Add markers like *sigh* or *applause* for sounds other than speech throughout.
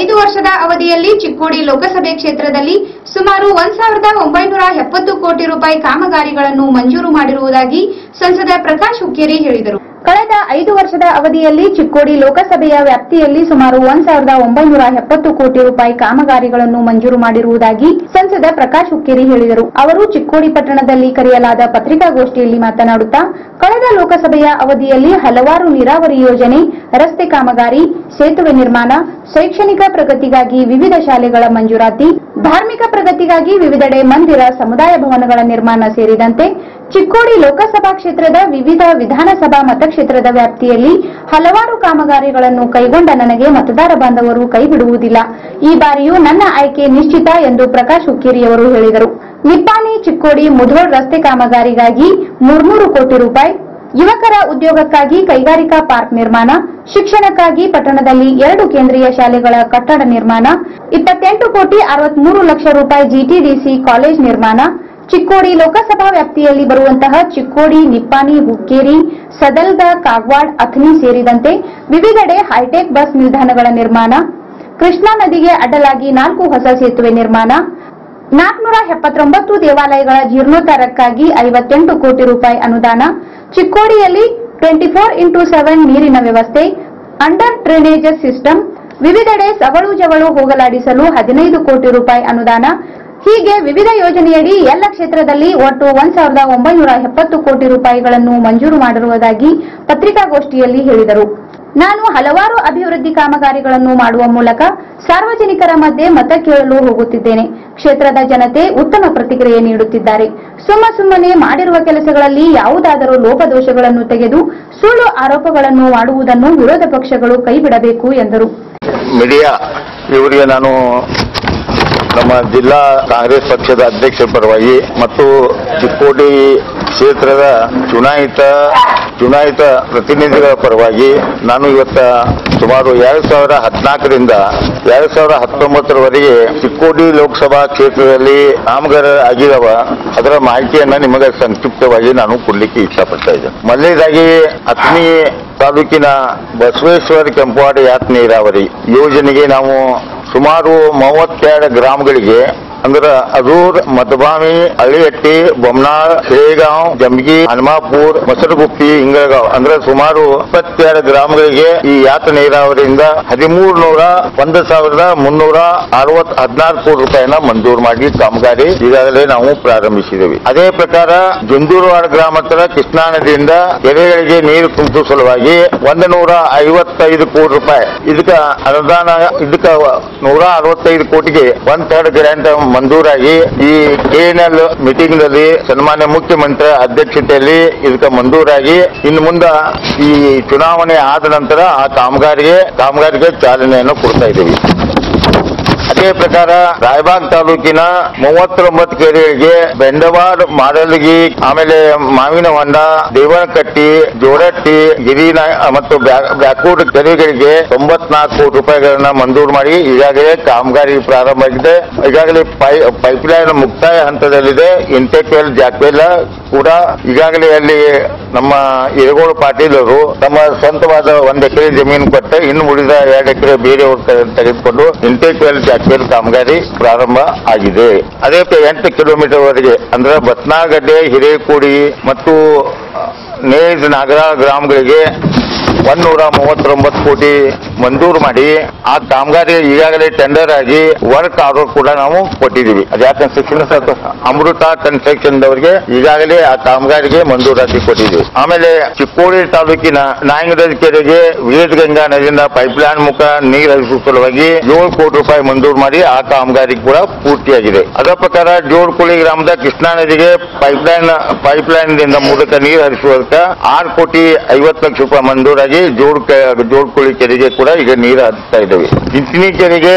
ಐದು ವರ್ಷದ ಅವಧಿಯಲ್ಲಿ ಚಿಕ್ಕೋಡಿ ಲೋಕಸಭೆ ಕ್ಷೇತ್ರದಲ್ಲಿ ಸುಮಾರು ಒಂದ್ ಸಾವಿರದ ಒಂಬೈನೂರ ಎಪ್ಪತ್ತು ಕೋಟಿ ರೂಪಾಯಿ ಕಾಮಗಾರಿಗಳನ್ನು ಮಂಜೂರು ಮಾಡಿರುವುದಾಗಿ ಸಂಸದ ಪ್ರಕಾಶ್ ಹುಕ್ಕೇರಿ ಹೇಳಿದರು. ಕಳೆದ ಐದು ವರ್ಷದ ಅವಧಿಯಲ್ಲಿ ಚಿಕ್ಕೋಡಿ ಲೋಕಸಭೆಯ ವ್ಯಾಪ್ತಿಯಲ್ಲಿ ಸುಮಾರು ಒಂದ್ ಸಾವಿರದ ಒಂಬೈನೂರ ಎಪ್ಪತ್ತು ಕೋಟಿ ರೂಪಾಯಿ ಕಾಮಗಾರಿಗಳನ್ನು ಮಂಜೂರು ಮಾಡಿರುವುದಾಗಿ ಸಂಸದ ಪ್ರಕಾಶ್ ಹುಕ್ಕೇರಿ ಹೇಳಿದರು. ಅವರು ಚಿಕ್ಕೋಡಿ ಪಟ್ಟಣದಲ್ಲಿ ಕರೆಯಲಾದ ಪತ್ರಿಕಾಗೋಷ್ಠಿಯಲ್ಲಿ ಮಾತನಾಡುತ್ತಾ, ಕಳೆದ ಲೋಕಸಭೆಯ ಅವಧಿಯಲ್ಲಿ ಹಲವಾರು ನೀರಾವರಿ ಯೋಜನೆ, ರಸ್ತೆ ಕಾಮಗಾರಿ, ಸೇತುವೆ ನಿರ್ಮಾಣ, ಶೈಕ್ಷಣಿಕ ಪ್ರಗತಿಗಾಗಿ ವಿವಿಧ ಶಾಲೆಗಳ ಮಂಜೂರಾತಿ ಧಾರ್ಮಿಕ ಪ್ರಗತಿಗಾಗಿ ವಿವಿಧೆಡೆ ಮಂದಿರ, ಸಮುದಾಯ ಭವನಗಳ ನಿರ್ಮಾಣ ಸೇರಿದಂತೆ ಚಿಕ್ಕೋಡಿ ಲೋಕಸಭಾ ಕ್ಷೇತ್ರದ ವಿವಿಧ ವಿಧಾನಸಭಾ ಮತಕ್ಷೇತ್ರದ ವ್ಯಾಪ್ತಿಯಲ್ಲಿ ಹಲವಾರು ಕಾಮಗಾರಿಗಳನ್ನು ಕೈಗೊಂಡ ನನಗೆ ಮತದಾರ ಬಾಂಧವರು ಕೈಬಿಡುವುದಿಲ್ಲ. ಈ ಬಾರಿಯೂ ನನ್ನ ಆಯ್ಕೆ ನಿಶ್ಚಿತ ಎಂದು ಪ್ರಕಾಶ್ ಹುಕ್ಕೇರಿಯವರು ಹೇಳಿದರು. ನಿಪ್ಪಾಣಿ ಚಿಕ್ಕೋಡಿ ಮುಧೋಳ್ ರಸ್ತೆ ಕಾಮಗಾರಿಗಾಗಿ ಮೂರ್ಮೂರು ಕೋಟಿ ರೂಪಾಯಿ ಯುವಕರ ಉದ್ಯೋಗಕ್ಕಾಗಿ ಕೈಗಾರಿಕಾ ಪಾರ್ಕ್ ನಿರ್ಮಾಣ, ಶಿಕ್ಷಣಕ್ಕಾಗಿ ಪಟ್ಟಣದಲ್ಲಿ ಎರಡು ಕೇಂದ್ರೀಯ ಶಾಲೆಗಳ ಕಟ್ಟಡ ನಿರ್ಮಾಣ, ಇಪ್ಪತ್ತೆಂಟು ಕೋಟಿ ಅರವತ್ಮೂರು ಲಕ್ಷ ರೂಪಾಯಿ ಜಿಟಿಡಿಸಿ ಕಾಲೇಜ್ ನಿರ್ಮಾಣ, ಚಿಕ್ಕೋಡಿ ಲೋಕಸಭಾ ವ್ಯಾಪ್ತಿಯಲ್ಲಿ ಬರುವಂತಹ ಚಿಕ್ಕೋಡಿ, ನಿಪ್ಪಾಣಿ, ಹುಕ್ಕೇರಿ, ಸದಲ್ದ, ಕಾಗ್ವಾಡ್, ಅಥಣಿ ಸೇರಿದಂತೆ ವಿವಿಧೆಡೆ ಹೈಟೆಕ್ ಬಸ್ ನಿಲ್ದಾಣಗಳ ನಿರ್ಮಾಣ, ಕೃಷ್ಣಾ ನದಿಗೆ ಅಡ್ಡಲಾಗಿ ನಾಲ್ಕು ಹೊಸ ಸೇತುವೆ ನಿರ್ಮಾಣ ನಾಲ್ಕುನೂರ ಎಪ್ಪತ್ತೊಂಬತ್ತು ದೇವಾಲಯಗಳ ಜೀರ್ಣೋದ್ಧಾರಕ್ಕಾಗಿ ಐವತ್ತೆಂಟು ಕೋಟಿ ರೂಪಾಯಿ ಅನುದಾನ, ಚಿಕ್ಕೋಡಿಯಲ್ಲಿ ಟ್ವೆಂಟಿ ಫೋರ್ ಇಂಟು ಸೆವೆನ್ ನೀರಿನ ವ್ಯವಸ್ಥೆ, ಅಂಡರ್ ಡ್ರೈನೇಜಸ್ ಸಿಸ್ಟಮ್, ವಿವಿಧೆಡೆ ಸವಳು ಜವಳು ಹೋಗಲಾಡಿಸಲು ಹದಿನೈದು ಕೋಟಿ ರೂಪಾಯಿ ಅನುದಾನ, ಹೀಗೆ ವಿವಿಧ ಯೋಜನೆಯಡಿ ಎಲ್ಲ ಕ್ಷೇತ್ರದಲ್ಲಿ ಒಟ್ಟು ಒಂದ್ ಸಾವಿರದ ಒಂಬೈನೂರ ಎಪ್ಪತ್ತು ಕೋಟಿ ರೂಪಾಯಿಗಳನ್ನು ಮಂಜೂರು ಮಾಡಿರುವುದಾಗಿ ಪತ್ರಿಕಾಗೋಷ್ಠಿಯಲ್ಲಿ ಹೇಳಿದರು. ನಾನು ಹಲವಾರು ಅಭಿವೃದ್ಧಿ ಕಾಮಗಾರಿಗಳನ್ನು ಮಾಡುವ ಮೂಲಕ ಸಾರ್ವಜನಿಕರ ಮಧ್ಯೆ ಮತ ಕೇಳಲು ಹೋಗುತ್ತಿದ್ದೇನೆ. ಕ್ಷೇತ್ರದ ಜನತೆ ಉತ್ತಮ ಪ್ರತಿಕ್ರಿಯೆ ನೀಡುತ್ತಿದ್ದಾರೆ. ಸುಮ್ಮ ಸುಮ್ಮನೆ ಮಾಡಿರುವ ಕೆಲಸಗಳಲ್ಲಿ ಯಾವುದಾದರೂ ಲೋಪದೋಷಗಳನ್ನು ತೆಗೆದು ಸುಳ್ಳು ಆರೋಪಗಳನ್ನು ಮಾಡುವುದನ್ನು ವಿರೋಧ ಪಕ್ಷಗಳು ಕೈಬಿಡಬೇಕು ಎಂದರು. ಮೀಡಿಯಾ ಇವರಿಗೆ ನಾನು ನಮ್ಮ ಜಿಲ್ಲಾ ಕಾಂಗ್ರೆಸ್ ಪಕ್ಷದ ಅಧ್ಯಕ್ಷರ ಪರವಾಗಿ ಮತ್ತು ಚಿಕ್ಕೋಡಿ ಕ್ಷೇತ್ರದ ಚುನಾಯಿತ ಚುನಾಯಿತ ಪ್ರತಿನಿಧಿಗಳ ಪರವಾಗಿ ನಾನು ಇವತ್ತ ಸುಮಾರು ಎರಡು ಸಾವಿರ ಹದಿನಾಲ್ಕರಿಂದ ಎರಡು ಸಾವಿರ ಹತ್ತೊಂಬತ್ತರವರೆಗೆ ಚಿಕ್ಕೋಡಿ ಲೋಕಸಭಾ ಕ್ಷೇತ್ರದಲ್ಲಿ ಕಾಮಗಾರ ಆಗಿದವ ಅದರ ಮಾಹಿತಿಯನ್ನ ನಿಮಗೆ ಸಂಕ್ಷಿಪ್ತವಾಗಿ ನಾನು ಕೊಡ್ಲಿಕ್ಕೆ ಇಷ್ಟಪಡ್ತಾ ಇದ್ದೇನೆ. ಮೊದಲನೇದಾಗಿ, ಅಥಣಿ ತಾಲೂಕಿನ ಬಸವೇಶ್ವರ ಕೆಂಪವಾಡ ಯಾತ್ ನೀರಾವರಿ ಯೋಜನೆಗೆ ನಾವು ಸುಮಾರು ಮೂವತ್ತೆರಡು ಗ್ರಾಮಗಳಿಗೆ ಅಂದ್ರ ಅದೂರ್ ಮತಬಾಮಿ ಹಳ್ಳಿಹಟ್ಟಿ ಬೊಮ್ನಾಳ್ ಹಿರೇಗಾಂವ್ ಜಂಬಗಿ ಹನುಮಾಪುರ್, ಮೊಸರುಗುಪ್ಪಿ ಹಿಂಗಗಾಂವ್ ಅಂದ್ರ ಸುಮಾರು ಇಪ್ಪತ್ತೆರಡು ಗ್ರಾಮಗಳಿಗೆ ಈ ಯಾತ ನೀರಾವರಿಯಿಂದ ಹದಿಮೂರು ನೂರ ಒಂದು ಸಾವಿರದ ಮುನ್ನೂರ ಅರವತ್ ಹದಿನಾರು ಕೋಟಿ ರೂಪಾಯಿನ ಮಂಜೂರು ಮಾಡಿ ಕಾಮಗಾರಿ ಈಗಾಗಲೇ ನಾವು ಪ್ರಾರಂಭಿಸಿದ್ದೇವೆ ಅದೇ ಪ್ರಕಾರ ಜುಂಜೂರವಾಡ ಗ್ರಾಮ ಹತ್ರ ಕೃಷ್ಣಾ ನದಿಯಿಂದ ಕೆರೆಗಳಿಗೆ ನೀರು ತುಂಬಿಸುವ ಸಲುವಾಗಿ ಒಂದು ನೂರ ಐವತ್ತೈದು ಕೋಟಿ ರೂಪಾಯಿ. ಇದಕ್ಕ ಅನುದಾನ, ಇದಕ್ಕ ನೂರ ಅರವತ್ತೈದು ಕೋಟಿಗೆ ಒನ್ ಥರ್ಡ್ ಗ್ರ್ಯಾಂಟ್ ಮಂಜೂರಾಗಿ ಈ ಕೆಎನ್ಎಲ್ ಮೀಟಿಂಗ್ನಲ್ಲಿ ಸನ್ಮಾನ್ಯ ಮುಖ್ಯಮಂತ್ರಿ ಅಧ್ಯಕ್ಷತೆಯಲ್ಲಿ ಇದಕ್ಕೆ ಮಂಜೂರಾಗಿ. ಇನ್ನು ಮುಂದೆ ಈ ಚುನಾವಣೆ ಆದ ನಂತರ ಆ ಕಾಮಗಾರಿಗೆ ಕಾಮಗಾರಿಗೆ ಚಾಲನೆಯನ್ನು ಕೊಡ್ತಾ ಇದ್ದೀವಿ. ಅದೇ ಪ್ರಕಾರ ರಾಯಬಾಗ್ ತಾಲೂಕಿನ ಮೂವತ್ತೊಂಬತ್ತು ಕೆರೆಗಳಿಗೆ ಬೆಂಡವಾಡ್ ಮಾರಲ್ಗಿ, ಆಮೇಲೆ ಮಾವಿನ ಹೊಂಡ, ದೇವನಕಟ್ಟಿ, ಜೋಡಟ್ಟಿ, ಗಿರಿನ, ಮತ್ತು ಬ್ಯಾ- ಬ್ಯಾಕೂಡ್ ಕೆರೆಗಳಿಗೆ ತೊಂಬತ್ನಾಲ್ಕು ಕೋಟಿ ರೂಪಾಯಿಗಳನ್ನ ಮಂಜೂರು ಮಾಡಿ ಈಗಾಗಲೇ ಕಾಮಗಾರಿ ಪ್ರಾರಂಭ ಆಗಿದೆ. ಈಗಾಗಲೇ ಪೈಪ್ ಲೈನ್ ಮುಕ್ತಾಯ ಹಂತದಲ್ಲಿದೆ. ಇಂಟೆಕ್ವೆಲ್ ಜಾಕ್ವೆಲ್ ಕೂಡ ಈಗಾಗಲೇ ಅಲ್ಲಿ ನಮ್ಮ ಯರಗೋಳು ಪಾಟೀಲರು ತಮ್ಮ ಸ್ವಂತವಾದ ಒಂದು ಎಕರೆ ಜಮೀನು ಕೊಟ್ಟು ಇನ್ನು ಉಳಿದ ಎರಡು ಎಕರೆ ಬೇರೆಯವರು ತೆಗೆದುಕೊಂಡು ಇಂಟೆಕ್ವೆಲ್ ಜಾಕ್ವೆಲ್ ಕಾಮಗಾರಿ ಪ್ರಾರಂಭ ಆಗಿದೆ. ಅದೇ ಎಂಟು ಕಿಲೋಮೀಟರ್ ವರೆಗೆ ಅಂದ್ರೆ ಬತ್ನಾಗಡ್ಡೆ, ಹಿರೇಕೋಡಿ ಮತ್ತು ನೇಜ್ ನಾಗರ ಗ್ರಾಮಗಳಿಗೆ ಒಂದೂರ ಮೂವತ್ತೊಂಬತ್ತು ಕೋಟಿ ಮಂಜೂರು ಮಾಡಿ ಆ ಕಾಮಗಾರಿ ಈಗಾಗಲೇ ಟೆಂಡರ್ ಆಗಿ ವರ್ಕ್ ಆರ್ಡರ್ ಕೂಡ ನಾವು ಕೊಟ್ಟಿದ್ದೀವಿ. ಅದ್ಯಾ ಶಿಕ್ಷಣ ಅಮೃತ ಕನ್ಸ್ಟ್ರಕ್ಷನ್ ಅವರಿಗೆ ಈಗಾಗಲೇ ಆ ಕಾಮಗಾರಿಗೆ ಮಂಜೂರಾತಿ ಕೊಟ್ಟಿದ್ದೀವಿ. ಆಮೇಲೆ ಚಿಕ್ಕೋಡಿ ತಾಲೂಕಿನ ನಾಯಂಗದ ಕೆರೆಗೆ ವೀರಗಂಗಾ ಗಂಗಾ ನದಿಯಿಂದ ಪೈಪ್ಲೈನ್ ಮುಖ ನೀರು ಹರಿಸುವ ಸಲುವಾಗಿ ಏಳು ಕೋಟಿ ರೂಪಾಯಿ ಮಂಜೂರು ಮಾಡಿ ಆ ಕಾಮಗಾರಿ ಕೂಡ ಪೂರ್ತಿಯಾಗಿದೆ. ಅದರ ಪ್ರಕಾರ ಜೋಡ್ಕುಳಿ ಗ್ರಾಮದ ಕೃಷ್ಣಾ ನದಿಗೆ ಪೈಪ್ಲೈನ್ ಪೈಪ್ಲೈನ್ ಮೂಲಕ ನೀರು ಹರಿಸುವುದಕ್ಕೆ ಆರು ಕೋಟಿ ಐವತ್ತು ಲಕ್ಷ ರೂಪಾಯಿ ಮಂಜೂರಾಗಿ ಜೋಡ್ ಜೋಡ್ಕುಳಿ ಕೆರೆಗೆ ಕೂಡ ಈಗ ನೀರು ಹರಿಸ್ತಾ ಇದ್ದೇವೆ ಇಂಚಿನಿ ಕೆರೆಗೆ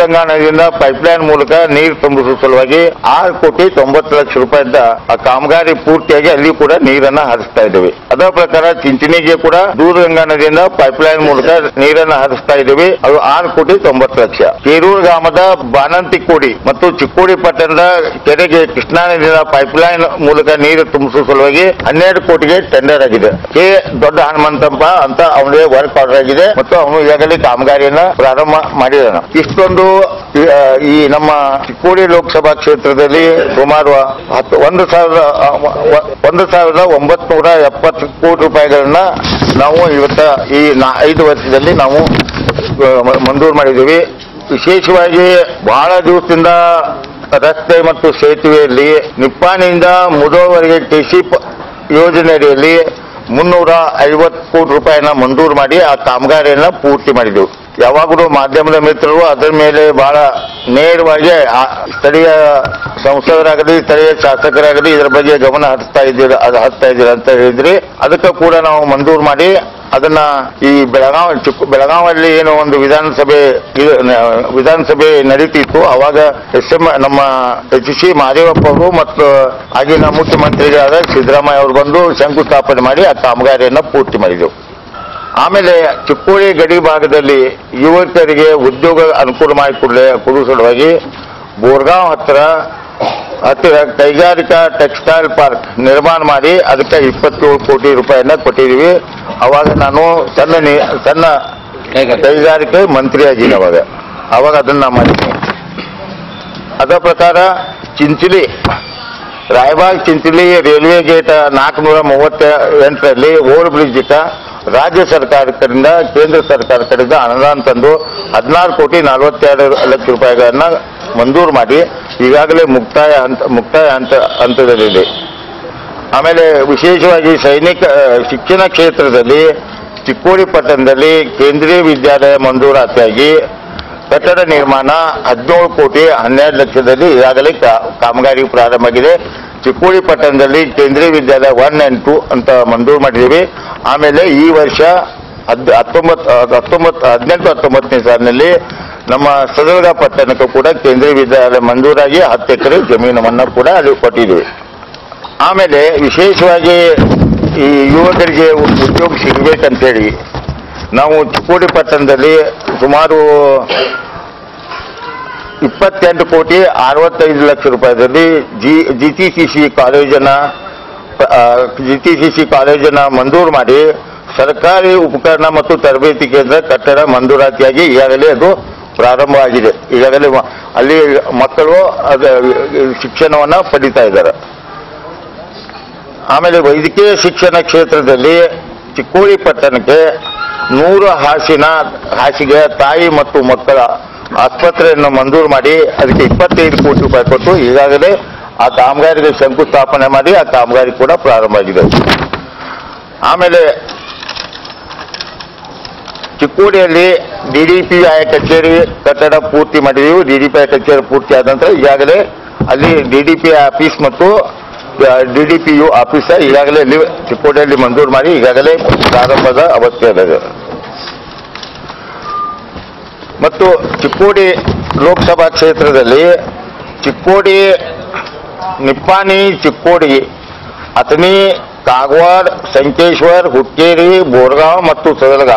ಗಂಗಾ ನದಿಯಿಂದ ಪೈಪ್ಲೈನ್ ಮೂಲಕ ನೀರು ತುಂಬಿಸುವ ಸಲುವಾಗಿ ಆರು ಕೋಟಿ ತೊಂಬತ್ತು ಲಕ್ಷ ರೂಪಾಯಿದ ಆ ಕಾಮಗಾರಿ ಪೂರ್ತಿಯಾಗಿ ಅಲ್ಲಿ ಕೂಡ ನೀರನ್ನ ಹರಿಸ್ತಾ ಇದ್ದೇವೆ ಅದರ ಪ್ರಕಾರ ಚಿಂಚಣಿಗೆ ಕೂಡ ದೂಧಗಂಗಾ ನದಿಯಿಂದ ಪೈಪ್ಲೈನ್ ಮೂಲಕ ನೀರನ್ನ ಹರಿಸ್ತಾ ಇದ್ದೇವೆ ಅದು ಆರು ಕೋಟಿ ತೊಂಬತ್ತು ಲಕ್ಷ. ಕೇರೂರು ಗ್ರಾಮದ ಬಾನಂತಿಕೋಡಿ ಮತ್ತು ಚಿಕ್ಕೋಡಿ ಪಟ್ಟಣದ ಕೆರೆಗೆ ಕೃಷ್ಣಾ ನದಿಯಿಂದ ಪೈಪ್ಲೈನ್ ಮೂಲಕ ನೀರು ತುಂಬಿಸುವ ಸಲುವಾಗಿ ಹನ್ನೆರಡು ಕೋಟಿಗೆ ಟೆಂಡರ್ ಆಗಿದೆ. ಕೆ ದೊಡ್ಡ ಹನುಮಂತಪ್ಪ ಅಂತ ಅವನಿಗೆ ವರ್ಕ್ ಆರ್ಡರ್ ಆಗಿದೆ. ಮತ್ತು ಅವನು ಈಗಾಗಲೇ ಕಾಮಗಾರಿಯನ್ನ ಪ್ರಾರಂಭ ಮಾಡಿದಾನೆ ಇಷ್ಟೊಂದು ಈ, ನಮ್ಮ ಚಿಕ್ಕೋಡಿ ಲೋಕಸಭಾ ಕ್ಷೇತ್ರದಲ್ಲಿ ಸುಮಾರು ಹತ್ತು ಒಂದು ಸಾವಿರದ ಒಂದು ಸಾವಿರದ ಒಂಬತ್ನೂರ ಎಪ್ಪತ್ತು ಕೋಟಿ ರೂಪಾಯಿಗಳನ್ನ ನಾವು ಇವತ್ತ ಈ ಐದು ವರ್ಷದಲ್ಲಿ ನಾವು ಮಂಜೂರು ಮಾಡಿದ್ದೀವಿ. ವಿಶೇಷವಾಗಿ ಬಹಳ ದಿವಸದಿಂದ ರಸ್ತೆ ಮತ್ತು ಸೇತುವೆಯಲ್ಲಿ ನಿಪ್ಪಾಣಿಯಿಂದ ಮುದೋವರೆಗೆ ಟಿಸಿ ಯೋಜನೆ ಅಡಿಯಲ್ಲಿ ಮುನ್ನೂರ ಐವತ್ತು ಕೋಟಿ ರೂಪಾಯಿನ ಮಂಜೂರು ಮಾಡಿ ಆ ಕಾಮಗಾರಿಯನ್ನ ಪೂರ್ತಿ ಮಾಡಿದೆವು. ಯಾವಾಗಲೂ ಮಾಧ್ಯಮದ ಮಿತ್ರರು ಅದರ ಮೇಲೆ ಬಹಳ ನೇರವಾಗಿ ಸ್ಥಳೀಯ ಸಂಸದರಾಗಲಿ, ಸ್ಥಳೀಯ ಶಾಸಕರಾಗಲಿ ಇದರ ಬಗ್ಗೆ ಗಮನ ಹರಿಸ್ತಾ ಇದ್ದೀರ, ಅದು ಹರಿಸ್ತಾ ಇದ್ದೀರ ಅಂತ ಹೇಳಿದ್ರಿ. ಅದಕ್ಕೆ ಕೂಡ ನಾವು ಮಂಜೂರು ಮಾಡಿ ಅದನ್ನ ಈ ಬೆಳಗಾವಿ ಚಿಕ್ಕ ಬೆಳಗಾವಲ್ಲಿ ಏನೋ ಒಂದು ವಿಧಾನಸಭೆ ವಿಧಾನಸಭೆ ನಡೀತಿತ್ತು. ಅವಾಗ ಎಸ್ ಎಂ ನಮ್ಮ ಎಚ್ ಸಿ ಮಹದೇವಪ್ಪ ಅವರು ಮತ್ತು ಆಗಿನ ಮುಖ್ಯಮಂತ್ರಿಗಳಾದ ಸಿದ್ದರಾಮಯ್ಯ ಅವರು ಬಂದು ಶಂಕುಸ್ಥಾಪನೆ ಮಾಡಿ ಆ ಕಾಮಗಾರಿಯನ್ನ ಪೂರ್ತಿ ಮಾಡಿದೆವು ಆಮೇಲೆ ಚಿಕ್ಕೋಡಿ ಗಡಿ ಭಾಗದಲ್ಲಿ ಯುವಕರಿಗೆ ಉದ್ಯೋಗ ಅನುಕೂಲ ಮಾಡಿಕೊಡಲೇ ಕೊಡುವ ಸಲುವಾಗಿ ಬೋರ್ಗಾಂವ್ ಹತ್ರ ಹತ್ತಿರ ಕೈಗಾರಿಕಾ ಟೆಕ್ಸ್ಟೈಲ್ ಪಾರ್ಕ್ ನಿರ್ಮಾಣ ಮಾಡಿ ಅದಕ್ಕೆ ಇಪ್ಪತ್ತೇಳು ಕೋಟಿ ರೂಪಾಯಿಯನ್ನ ಕೊಟ್ಟಿದ್ದೀವಿ. ಅವಾಗ ನಾನು ಸಣ್ಣ ಸಣ್ಣ ಕೈಗಾರಿಕೆ ಮಂತ್ರಿ ಆಗಿದ್ದೀನಿ ಅವಾಗ. ಅವಾಗ ಅದನ್ನ ಮಾಡಿದ್ದೀನಿ ಅದರ ಪ್ರಕಾರ ಚಿಂಚಲಿ, ರಾಯಬಾಗ್ ಚಿಂಚಲಿ ರೈಲ್ವೆ ಗೇಟ್ ನಾಲ್ಕುನೂರ ಮೂವತ್ತ ಎಂಟರಲ್ಲಿ ಓವರ್ ಬ್ರಿಡ್ಜ್ ರಾಜ್ಯ ಸರ್ಕಾರದಿಂದ, ಕೇಂದ್ರ ಸರ್ಕಾರ ಕಡೆಯಿಂದ ಅನುದಾನ ತಂದು ಹದಿನಾರು ಕೋಟಿ ನಲವತ್ತೆರಡು ಲಕ್ಷ ರೂಪಾಯಿಗಳನ್ನು ಮಂಜೂರು ಮಾಡಿ. ಈಗಾಗಲೇ ಮುಕ್ತಾಯ ಹಂತ ಮುಕ್ತಾಯ ಹಂತ ಹಂತದಲ್ಲಿದೆ. ಆಮೇಲೆ ವಿಶೇಷವಾಗಿ ಸೈನಿಕ ಶಿಕ್ಷಣ ಕ್ಷೇತ್ರದಲ್ಲಿ ಚಿಕ್ಕೋಡಿ ಪಟ್ಟಣದಲ್ಲಿ ಕೇಂದ್ರೀಯ ವಿದ್ಯಾಲಯ ಮಂಜೂರಾತಿಯಾಗಿ ಕಟ್ಟಡ ನಿರ್ಮಾಣ ಹದಿನೇಳು ಕೋಟಿ ಹನ್ನೆರಡು ಲಕ್ಷದಲ್ಲಿ ಈಗಾಗಲೇ ಕಾಮಗಾರಿ ಪ್ರಾರಂಭ ಆಗಿದೆ ಚಿಕ್ಕೋಡಿ ಪಟ್ಟಣದಲ್ಲಿ ಕೇಂದ್ರೀಯ ವಿದ್ಯಾಲಯ ಒನ್ ಆ್ಯಂಡ್ ಟೂ ಅಂತ ಮಂಜೂರು ಮಾಡಿದ್ದೀವಿ. ಆಮೇಲೆ ಈ ವರ್ಷ ಹದ್ ಹತ್ತೊಂಬತ್ತು ಹತ್ತೊಂಬತ್ತು ಹದಿನೆಂಟು, ಹತ್ತೊಂಬತ್ತನೇ ಸಾಲಿನಲ್ಲಿ ನಮ್ಮ ಸದರ್ಗ ಪಟ್ಟಣಕ್ಕೂ ಕೂಡ ಕೇಂದ್ರೀಯ ವಿದ್ಯಾಲಯ ಮಂಜೂರಾಗಿ ಹತ್ತು ಎಕರೆ ಜಮೀನನ್ನು ಕೂಡ ಅಲ್ಲಿ ಕೊಟ್ಟಿದ್ದೀವಿ ಆಮೇಲೆ ವಿಶೇಷವಾಗಿ ಈ ಯುವಕರಿಗೆ ಉದ್ಯೋಗ ಸಿಗಬೇಕಂತೇಳಿ ನಾವು ಚಿಕ್ಕೋಡಿ ಪಟ್ಟಣದಲ್ಲಿ ಸುಮಾರು ಇಪ್ಪತ್ತೆಂಟು ಕೋಟಿ ಅರವತ್ತೈದು ಲಕ್ಷ ರೂಪಾಯಿದಲ್ಲಿ G G T C C ಕಾಲೇಜನ್ನ G T C C ಕಾಲೇಜನ್ನ ಮಂಜೂರು ಮಾಡಿ ಸರ್ಕಾರಿ ಉಪಕರಣ ಮತ್ತು ತರಬೇತಿ ಕೇಂದ್ರ ಕಟ್ಟಡ ಮಂಜೂರಾತಿಯಾಗಿ ಈಗಾಗಲೇ ಅದು ಪ್ರಾರಂಭವಾಗಿದೆ. ಈಗಾಗಲೇ ಅಲ್ಲಿ ಮಕ್ಕಳು ಅದ ಶಿಕ್ಷಣವನ್ನ ಪಡಿತಾ ಇದ್ದಾರೆ. ಆಮೇಲೆ ವೈದ್ಯಕೀಯ ಶಿಕ್ಷಣ ಕ್ಷೇತ್ರದಲ್ಲಿ ಚಿಕ್ಕೋಡಿ ಪಟ್ಟಣಕ್ಕೆ ನೂರು ಹಾಸಿನ, ಹಾಸಿಗೆ ತಾಯಿ ಮತ್ತು ಮಕ್ಕಳ ಆಸ್ಪತ್ರೆಯನ್ನು ಮಂಜೂರು ಮಾಡಿ ಅದಕ್ಕೆ ಇಪ್ಪತ್ತೈದು ಕೋಟಿ ರೂಪಾಯಿ ಕೊಟ್ಟು ಈಗಾಗಲೇ ಆ ಕಾಮಗಾರಿಗೆ ಶಂಕುಸ್ಥಾಪನೆ ಮಾಡಿ ಆ ಕಾಮಗಾರಿ ಕೂಡ ಪ್ರಾರಂಭ ಆಗಿದೆ ಆಮೇಲೆ ಚಿಕ್ಕೋಡಿಯಲ್ಲಿ ಡಿಡಿಪಿಐ ಕಚೇರಿ ಕಟ್ಟಡ ಪೂರ್ತಿ ಮಾಡಿದೆವು. ಡಿಡಿಪಿಐ ಕಚೇರಿ ಪೂರ್ತಿ ಆದ ನಂತರ ಈಗಾಗಲೇ ಅಲ್ಲಿ ಡಿಡಿಪಿ ಆಫೀಸ್ ಮತ್ತು ಡಿಡಿಪಿಯು ಆಫೀಸ ಈಗಾಗಲೇ ಅಲ್ಲಿ ಚಿಕ್ಕೋಡಿಯಲ್ಲಿ ಮಂಜೂರು ಮಾಡಿ ಈಗಾಗಲೇ ಪ್ರಾರಂಭದ ಅವಸ್ಥೆಯಲ್ಲಿದೆ ಮತ್ತು ಚಿಕ್ಕೋಡಿ ಲೋಕಸಭಾ ಕ್ಷೇತ್ರದಲ್ಲಿ ಚಿಕ್ಕೋಡಿ, ನಿಪ್ಪಾಣಿ ಚಿಕ್ಕೋಡಿ, ಅಥಣಿ ಕಾಗವಾಡ, ಸಂಕೇಶ್ವರ್, ಹುಕ್ಕೇರಿ, ಬೋರ್ಗಾಂವ್ ಮತ್ತು ಸದಲಗ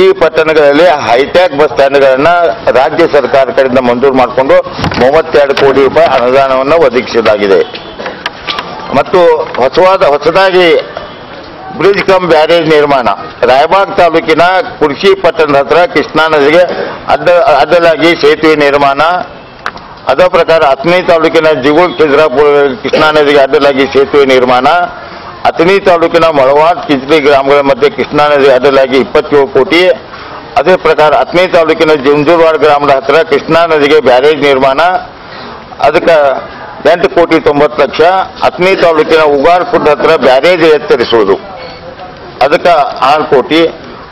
ಈ ಪಟ್ಟಣಗಳಲ್ಲಿ ಹೈಟೆಕ್ ಬಸ್ ಸ್ಟ್ಯಾಂಡ್ಗಳನ್ನ ರಾಜ್ಯ ಸರ್ಕಾರ ಕಡೆಯಿಂದ ಮಂಜೂರು ಮಾಡಿಕೊಂಡು ಮೂವತ್ತೆರಡು ಕೋಟಿ ರೂಪಾಯಿ ಅನುದಾನವನ್ನು ಒದಗಿಸಲಾಗಿದೆ ಮತ್ತು ಹೊಸವಾದ, ಹೊಸದಾಗಿ ಬ್ರಿಡ್ಜ್ ಕಮ್ ಬ್ಯಾರೇಜ್ ನಿರ್ಮಾಣ. ರಾಯಬಾಗ್ ತಾಲೂಕಿನ ಕುರ್ಶಿ ಪಟ್ಟಣದ ಹತ್ರ ಕೃಷ್ಣಾ ನದಿಗೆ ಅಡ್ಡ, ಅಡ್ಡಲಾಗಿ ಸೇತುವೆ ನಿರ್ಮಾಣ. ಅದೇ ಪ್ರಕಾರ ಹತ್ತನೇ ತಾಲೂಕಿನ ಜಿಗುಳ್ ಖಿದ್ರಾಪುರ ಕೃಷ್ಣಾ ನದಿಗೆ ಅಡ್ಡಲಾಗಿ ಸೇತುವೆ ನಿರ್ಮಾಣ. ಅಥಣಿ ತಾಲೂಕಿನ ಮಳವಾಡ್ ಕಿಜ್ಲಿ ಗ್ರಾಮಗಳ ಮಧ್ಯೆ ಕೃಷ್ಣಾ ನದಿ ಅಡ್ಡಲಾಗಿ ಇಪ್ಪತ್ತೇಳು ಕೋಟಿ. ಅದೇ ಪ್ರಕಾರ ಅಥಣಿ ತಾಲೂಕಿನ ಜಂಜೂರ್ವಾಡ್ ಗ್ರಾಮದ ಹತ್ತಿರ ಕೃಷ್ಣಾ ನದಿಗೆ ಬ್ಯಾರೇಜ್ ನಿರ್ಮಾಣ. ಅದಕ್ಕೆ ಎಂಟು ಕೋಟಿ ತೊಂಬತ್ತು ಲಕ್ಷ. ಅಥಣಿ ತಾಲೂಕಿನ ಉಗಾರ್ಪುರದ ಹತ್ರ ಬ್ಯಾರೇಜ್ ಎತ್ತರಿಸುವುದು. ಅದಕ್ಕೆ ಆರು ಕೋಟಿ.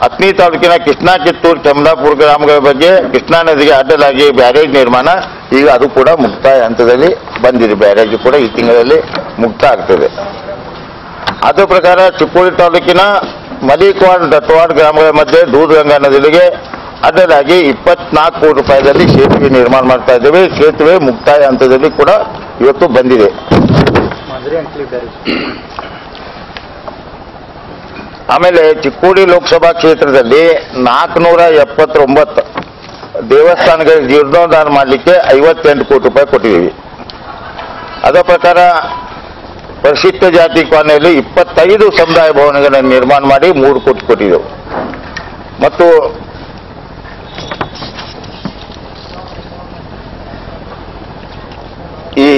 ಅಥಣಿ ತಾಲೂಕಿನ ಕೃಷ್ಣಾ ಕಿತ್ತೂರು ಚಮಲಾಪುರ ಗ್ರಾಮಗಳ ಬಗ್ಗೆ ಕೃಷ್ಣಾ ನದಿಗೆ ಅಡ್ಡಲಾಗಿ ಬ್ಯಾರೇಜ್ ನಿರ್ಮಾಣ. ಈಗ ಅದು ಕೂಡ ಮುಕ್ತಾಯ ಹಂತದಲ್ಲಿ ಬಂದಿದೆ. ಬ್ಯಾರೇಜ್ ಕೂಡ ಈ ತಿಂಗಳಲ್ಲಿ ಮುಕ್ತ ಆಗ್ತದೆ ಅದೇ ಪ್ರಕಾರ ಚಿಕ್ಕೋಡಿ ತಾಲೂಕಿನ ಮಲಿಕ್ವಾಡ್ ದತ್ತವಾಡ್ ಗ್ರಾಮಗಳ ಮಧ್ಯೆ ದೂಧಗಂಗಾ ನದಿಗೆ ಅದರಾಗಿ ಇಪ್ಪತ್ನಾಲ್ಕು ಕೋಟಿ ರೂಪಾಯಿದಲ್ಲಿ ಸೇತುವೆ ನಿರ್ಮಾಣ ಮಾಡ್ತಾ ಇದ್ದೇವೆ. ಸೇತುವೆ ಮುಕ್ತಾಯ ಹಂತದಲ್ಲಿ ಕೂಡ ಇವತ್ತು ಬಂದಿದೆ. ಆಮೇಲೆ ಚಿಕ್ಕೋಡಿ ಲೋಕಸಭಾ ಕ್ಷೇತ್ರದಲ್ಲಿ ನಾಲ್ಕುನೂರ ಎಪ್ಪತ್ತೊಂಬತ್ತು ದೇವಸ್ಥಾನಗಳಿಗೆ ಜೀರ್ಣೋದ್ಧಾರ ಮಾಡಲಿಕ್ಕೆ ಐವತ್ತೆಂಟು ಕೋಟಿ ರೂಪಾಯಿ ಕೊಟ್ಟಿದ್ದೀವಿ. ಅದೇ ಪ್ರಕಾರ ಪರಿಶಿಷ್ಟ ಜಾತಿ ಕಾಲನಿಯಲ್ಲಿ ಇಪ್ಪತ್ತೈದು ಸಮುದಾಯ ಭವನಗಳನ್ನು ನಿರ್ಮಾಣ ಮಾಡಿ ಮೂರು ಕೋಟಿ ಕೊಟ್ಟಿದ್ದವು ಮತ್ತು ಈ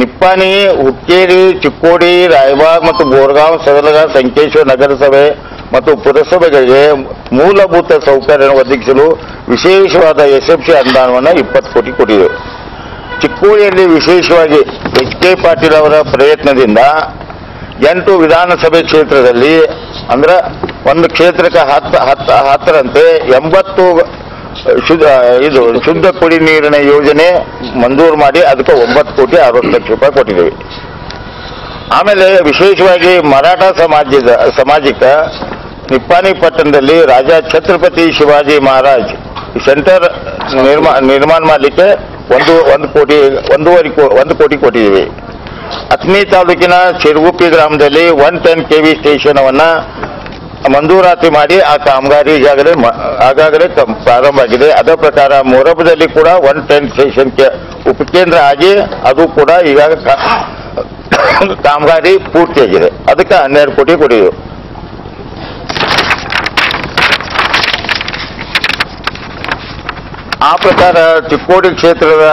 ನಿಪ್ಪಾಣಿ, ಹುಕ್ಕೇರಿ, ಚಿಕ್ಕೋಡಿ, ರಾಯಬಾಗ್ ಮತ್ತು ಬೋರ್ಗಾಂವ್, ಸದಲಗ, ಸಂಕೇಶ್ವರ ನಗರಸಭೆ ಮತ್ತು ಪುರಸಭೆಗಳಿಗೆ ಮೂಲಭೂತ ಸೌಕರ್ಯ ಒದಗಿಸಲು ವಿಶೇಷವಾದ ಎಸ್ಎಫ್ಸಿ ಅನುದಾನವನ್ನು ಇಪ್ಪತ್ತು ಕೋಟಿ ಕೊಟ್ಟಿದೆ. ಚಿಕ್ಕೋಡಿಯಲ್ಲಿ ವಿಶೇಷವಾಗಿ ಎಚ್ ಕೆ ಪಾಟೀಲ್ ಅವರ ಪ್ರಯತ್ನದಿಂದ ಎಂಟು ವಿಧಾನಸಭೆ ಕ್ಷೇತ್ರದಲ್ಲಿ, ಅಂದ್ರೆ ಒಂದು ಕ್ಷೇತ್ರಕ್ಕೆ ಹತ್ತು ಹತ್ತು, ಹತ್ತರಂತೆ ಎಂಬತ್ತು ಶುದ್ಧ, ಇದು ಶುದ್ಧ ಕುಡಿ ನೀರಿನ ಯೋಜನೆ ಮಂಜೂರು ಮಾಡಿ ಅದಕ್ಕೆ ಒಂಬತ್ತು ಕೋಟಿ ಅರವತ್ತು ಲಕ್ಷ ರೂಪಾಯಿ ಕೊಟ್ಟಿದ್ದೇವೆ. ಆಮೇಲೆ ವಿಶೇಷವಾಗಿ ಮರಾಠ ಸಮಾಜದ ಸಮಾಜಕ್ಕೆ ನಿಪ್ಪಾಣಿ ಪಟ್ಟಣದಲ್ಲಿ ರಾಜ ಛತ್ರಪತಿ ಶಿವಾಜಿ ಮಹಾರಾಜ್ ಸೆಂಟರ್ ನಿರ್ಮಾ, ನಿರ್ಮಾಣ ಮಾಡಲಿಕ್ಕೆ ಒಂದು ಒಂದು ಕೋಟಿ, ಒಂದೂವರೆ ಕೋ, ಒಂದು ಕೋಟಿ ಕೊಟ್ಟಿದ್ದೀವಿ. ಅಥಣಿ ತಾಲೂಕಿನ ಚಿರುಗುಪ್ಪಿ ಗ್ರಾಮದಲ್ಲಿ ಒನ್ ಟೆನ್ ಕೆ ವಿ ಸ್ಟೇಷನವನ್ನು ಮಂಜೂರಾತಿ ಮಾಡಿ ಆ ಕಾಮಗಾರಿ ಈಗಾಗಲೇ ಆಗಾಗಲೇ ಪ್ರಾರಂಭ ಆಗಿದೆ. ಅದರ ಪ್ರಕಾರ ಮೊರಬದಲ್ಲಿ ಕೂಡ ಒನ್ ಟೆನ್ ಸ್ಟೇಷನ್ ಉಪಕೇಂದ್ರ ಆಗಿ ಅದು ಕೂಡ ಈಗಾಗ *coughs* ಕಾಮಗಾರಿ ಪೂರ್ತಿಯಾಗಿದೆ. ಅದಕ್ಕೆ ಹನ್ನೆರಡು ಕೋಟಿ ಕೊಟ್ಟಿದ್ದೆವು. ಆ ಪ್ರಕಾರ ಚಿಕ್ಕೋಡಿ ಕ್ಷೇತ್ರದ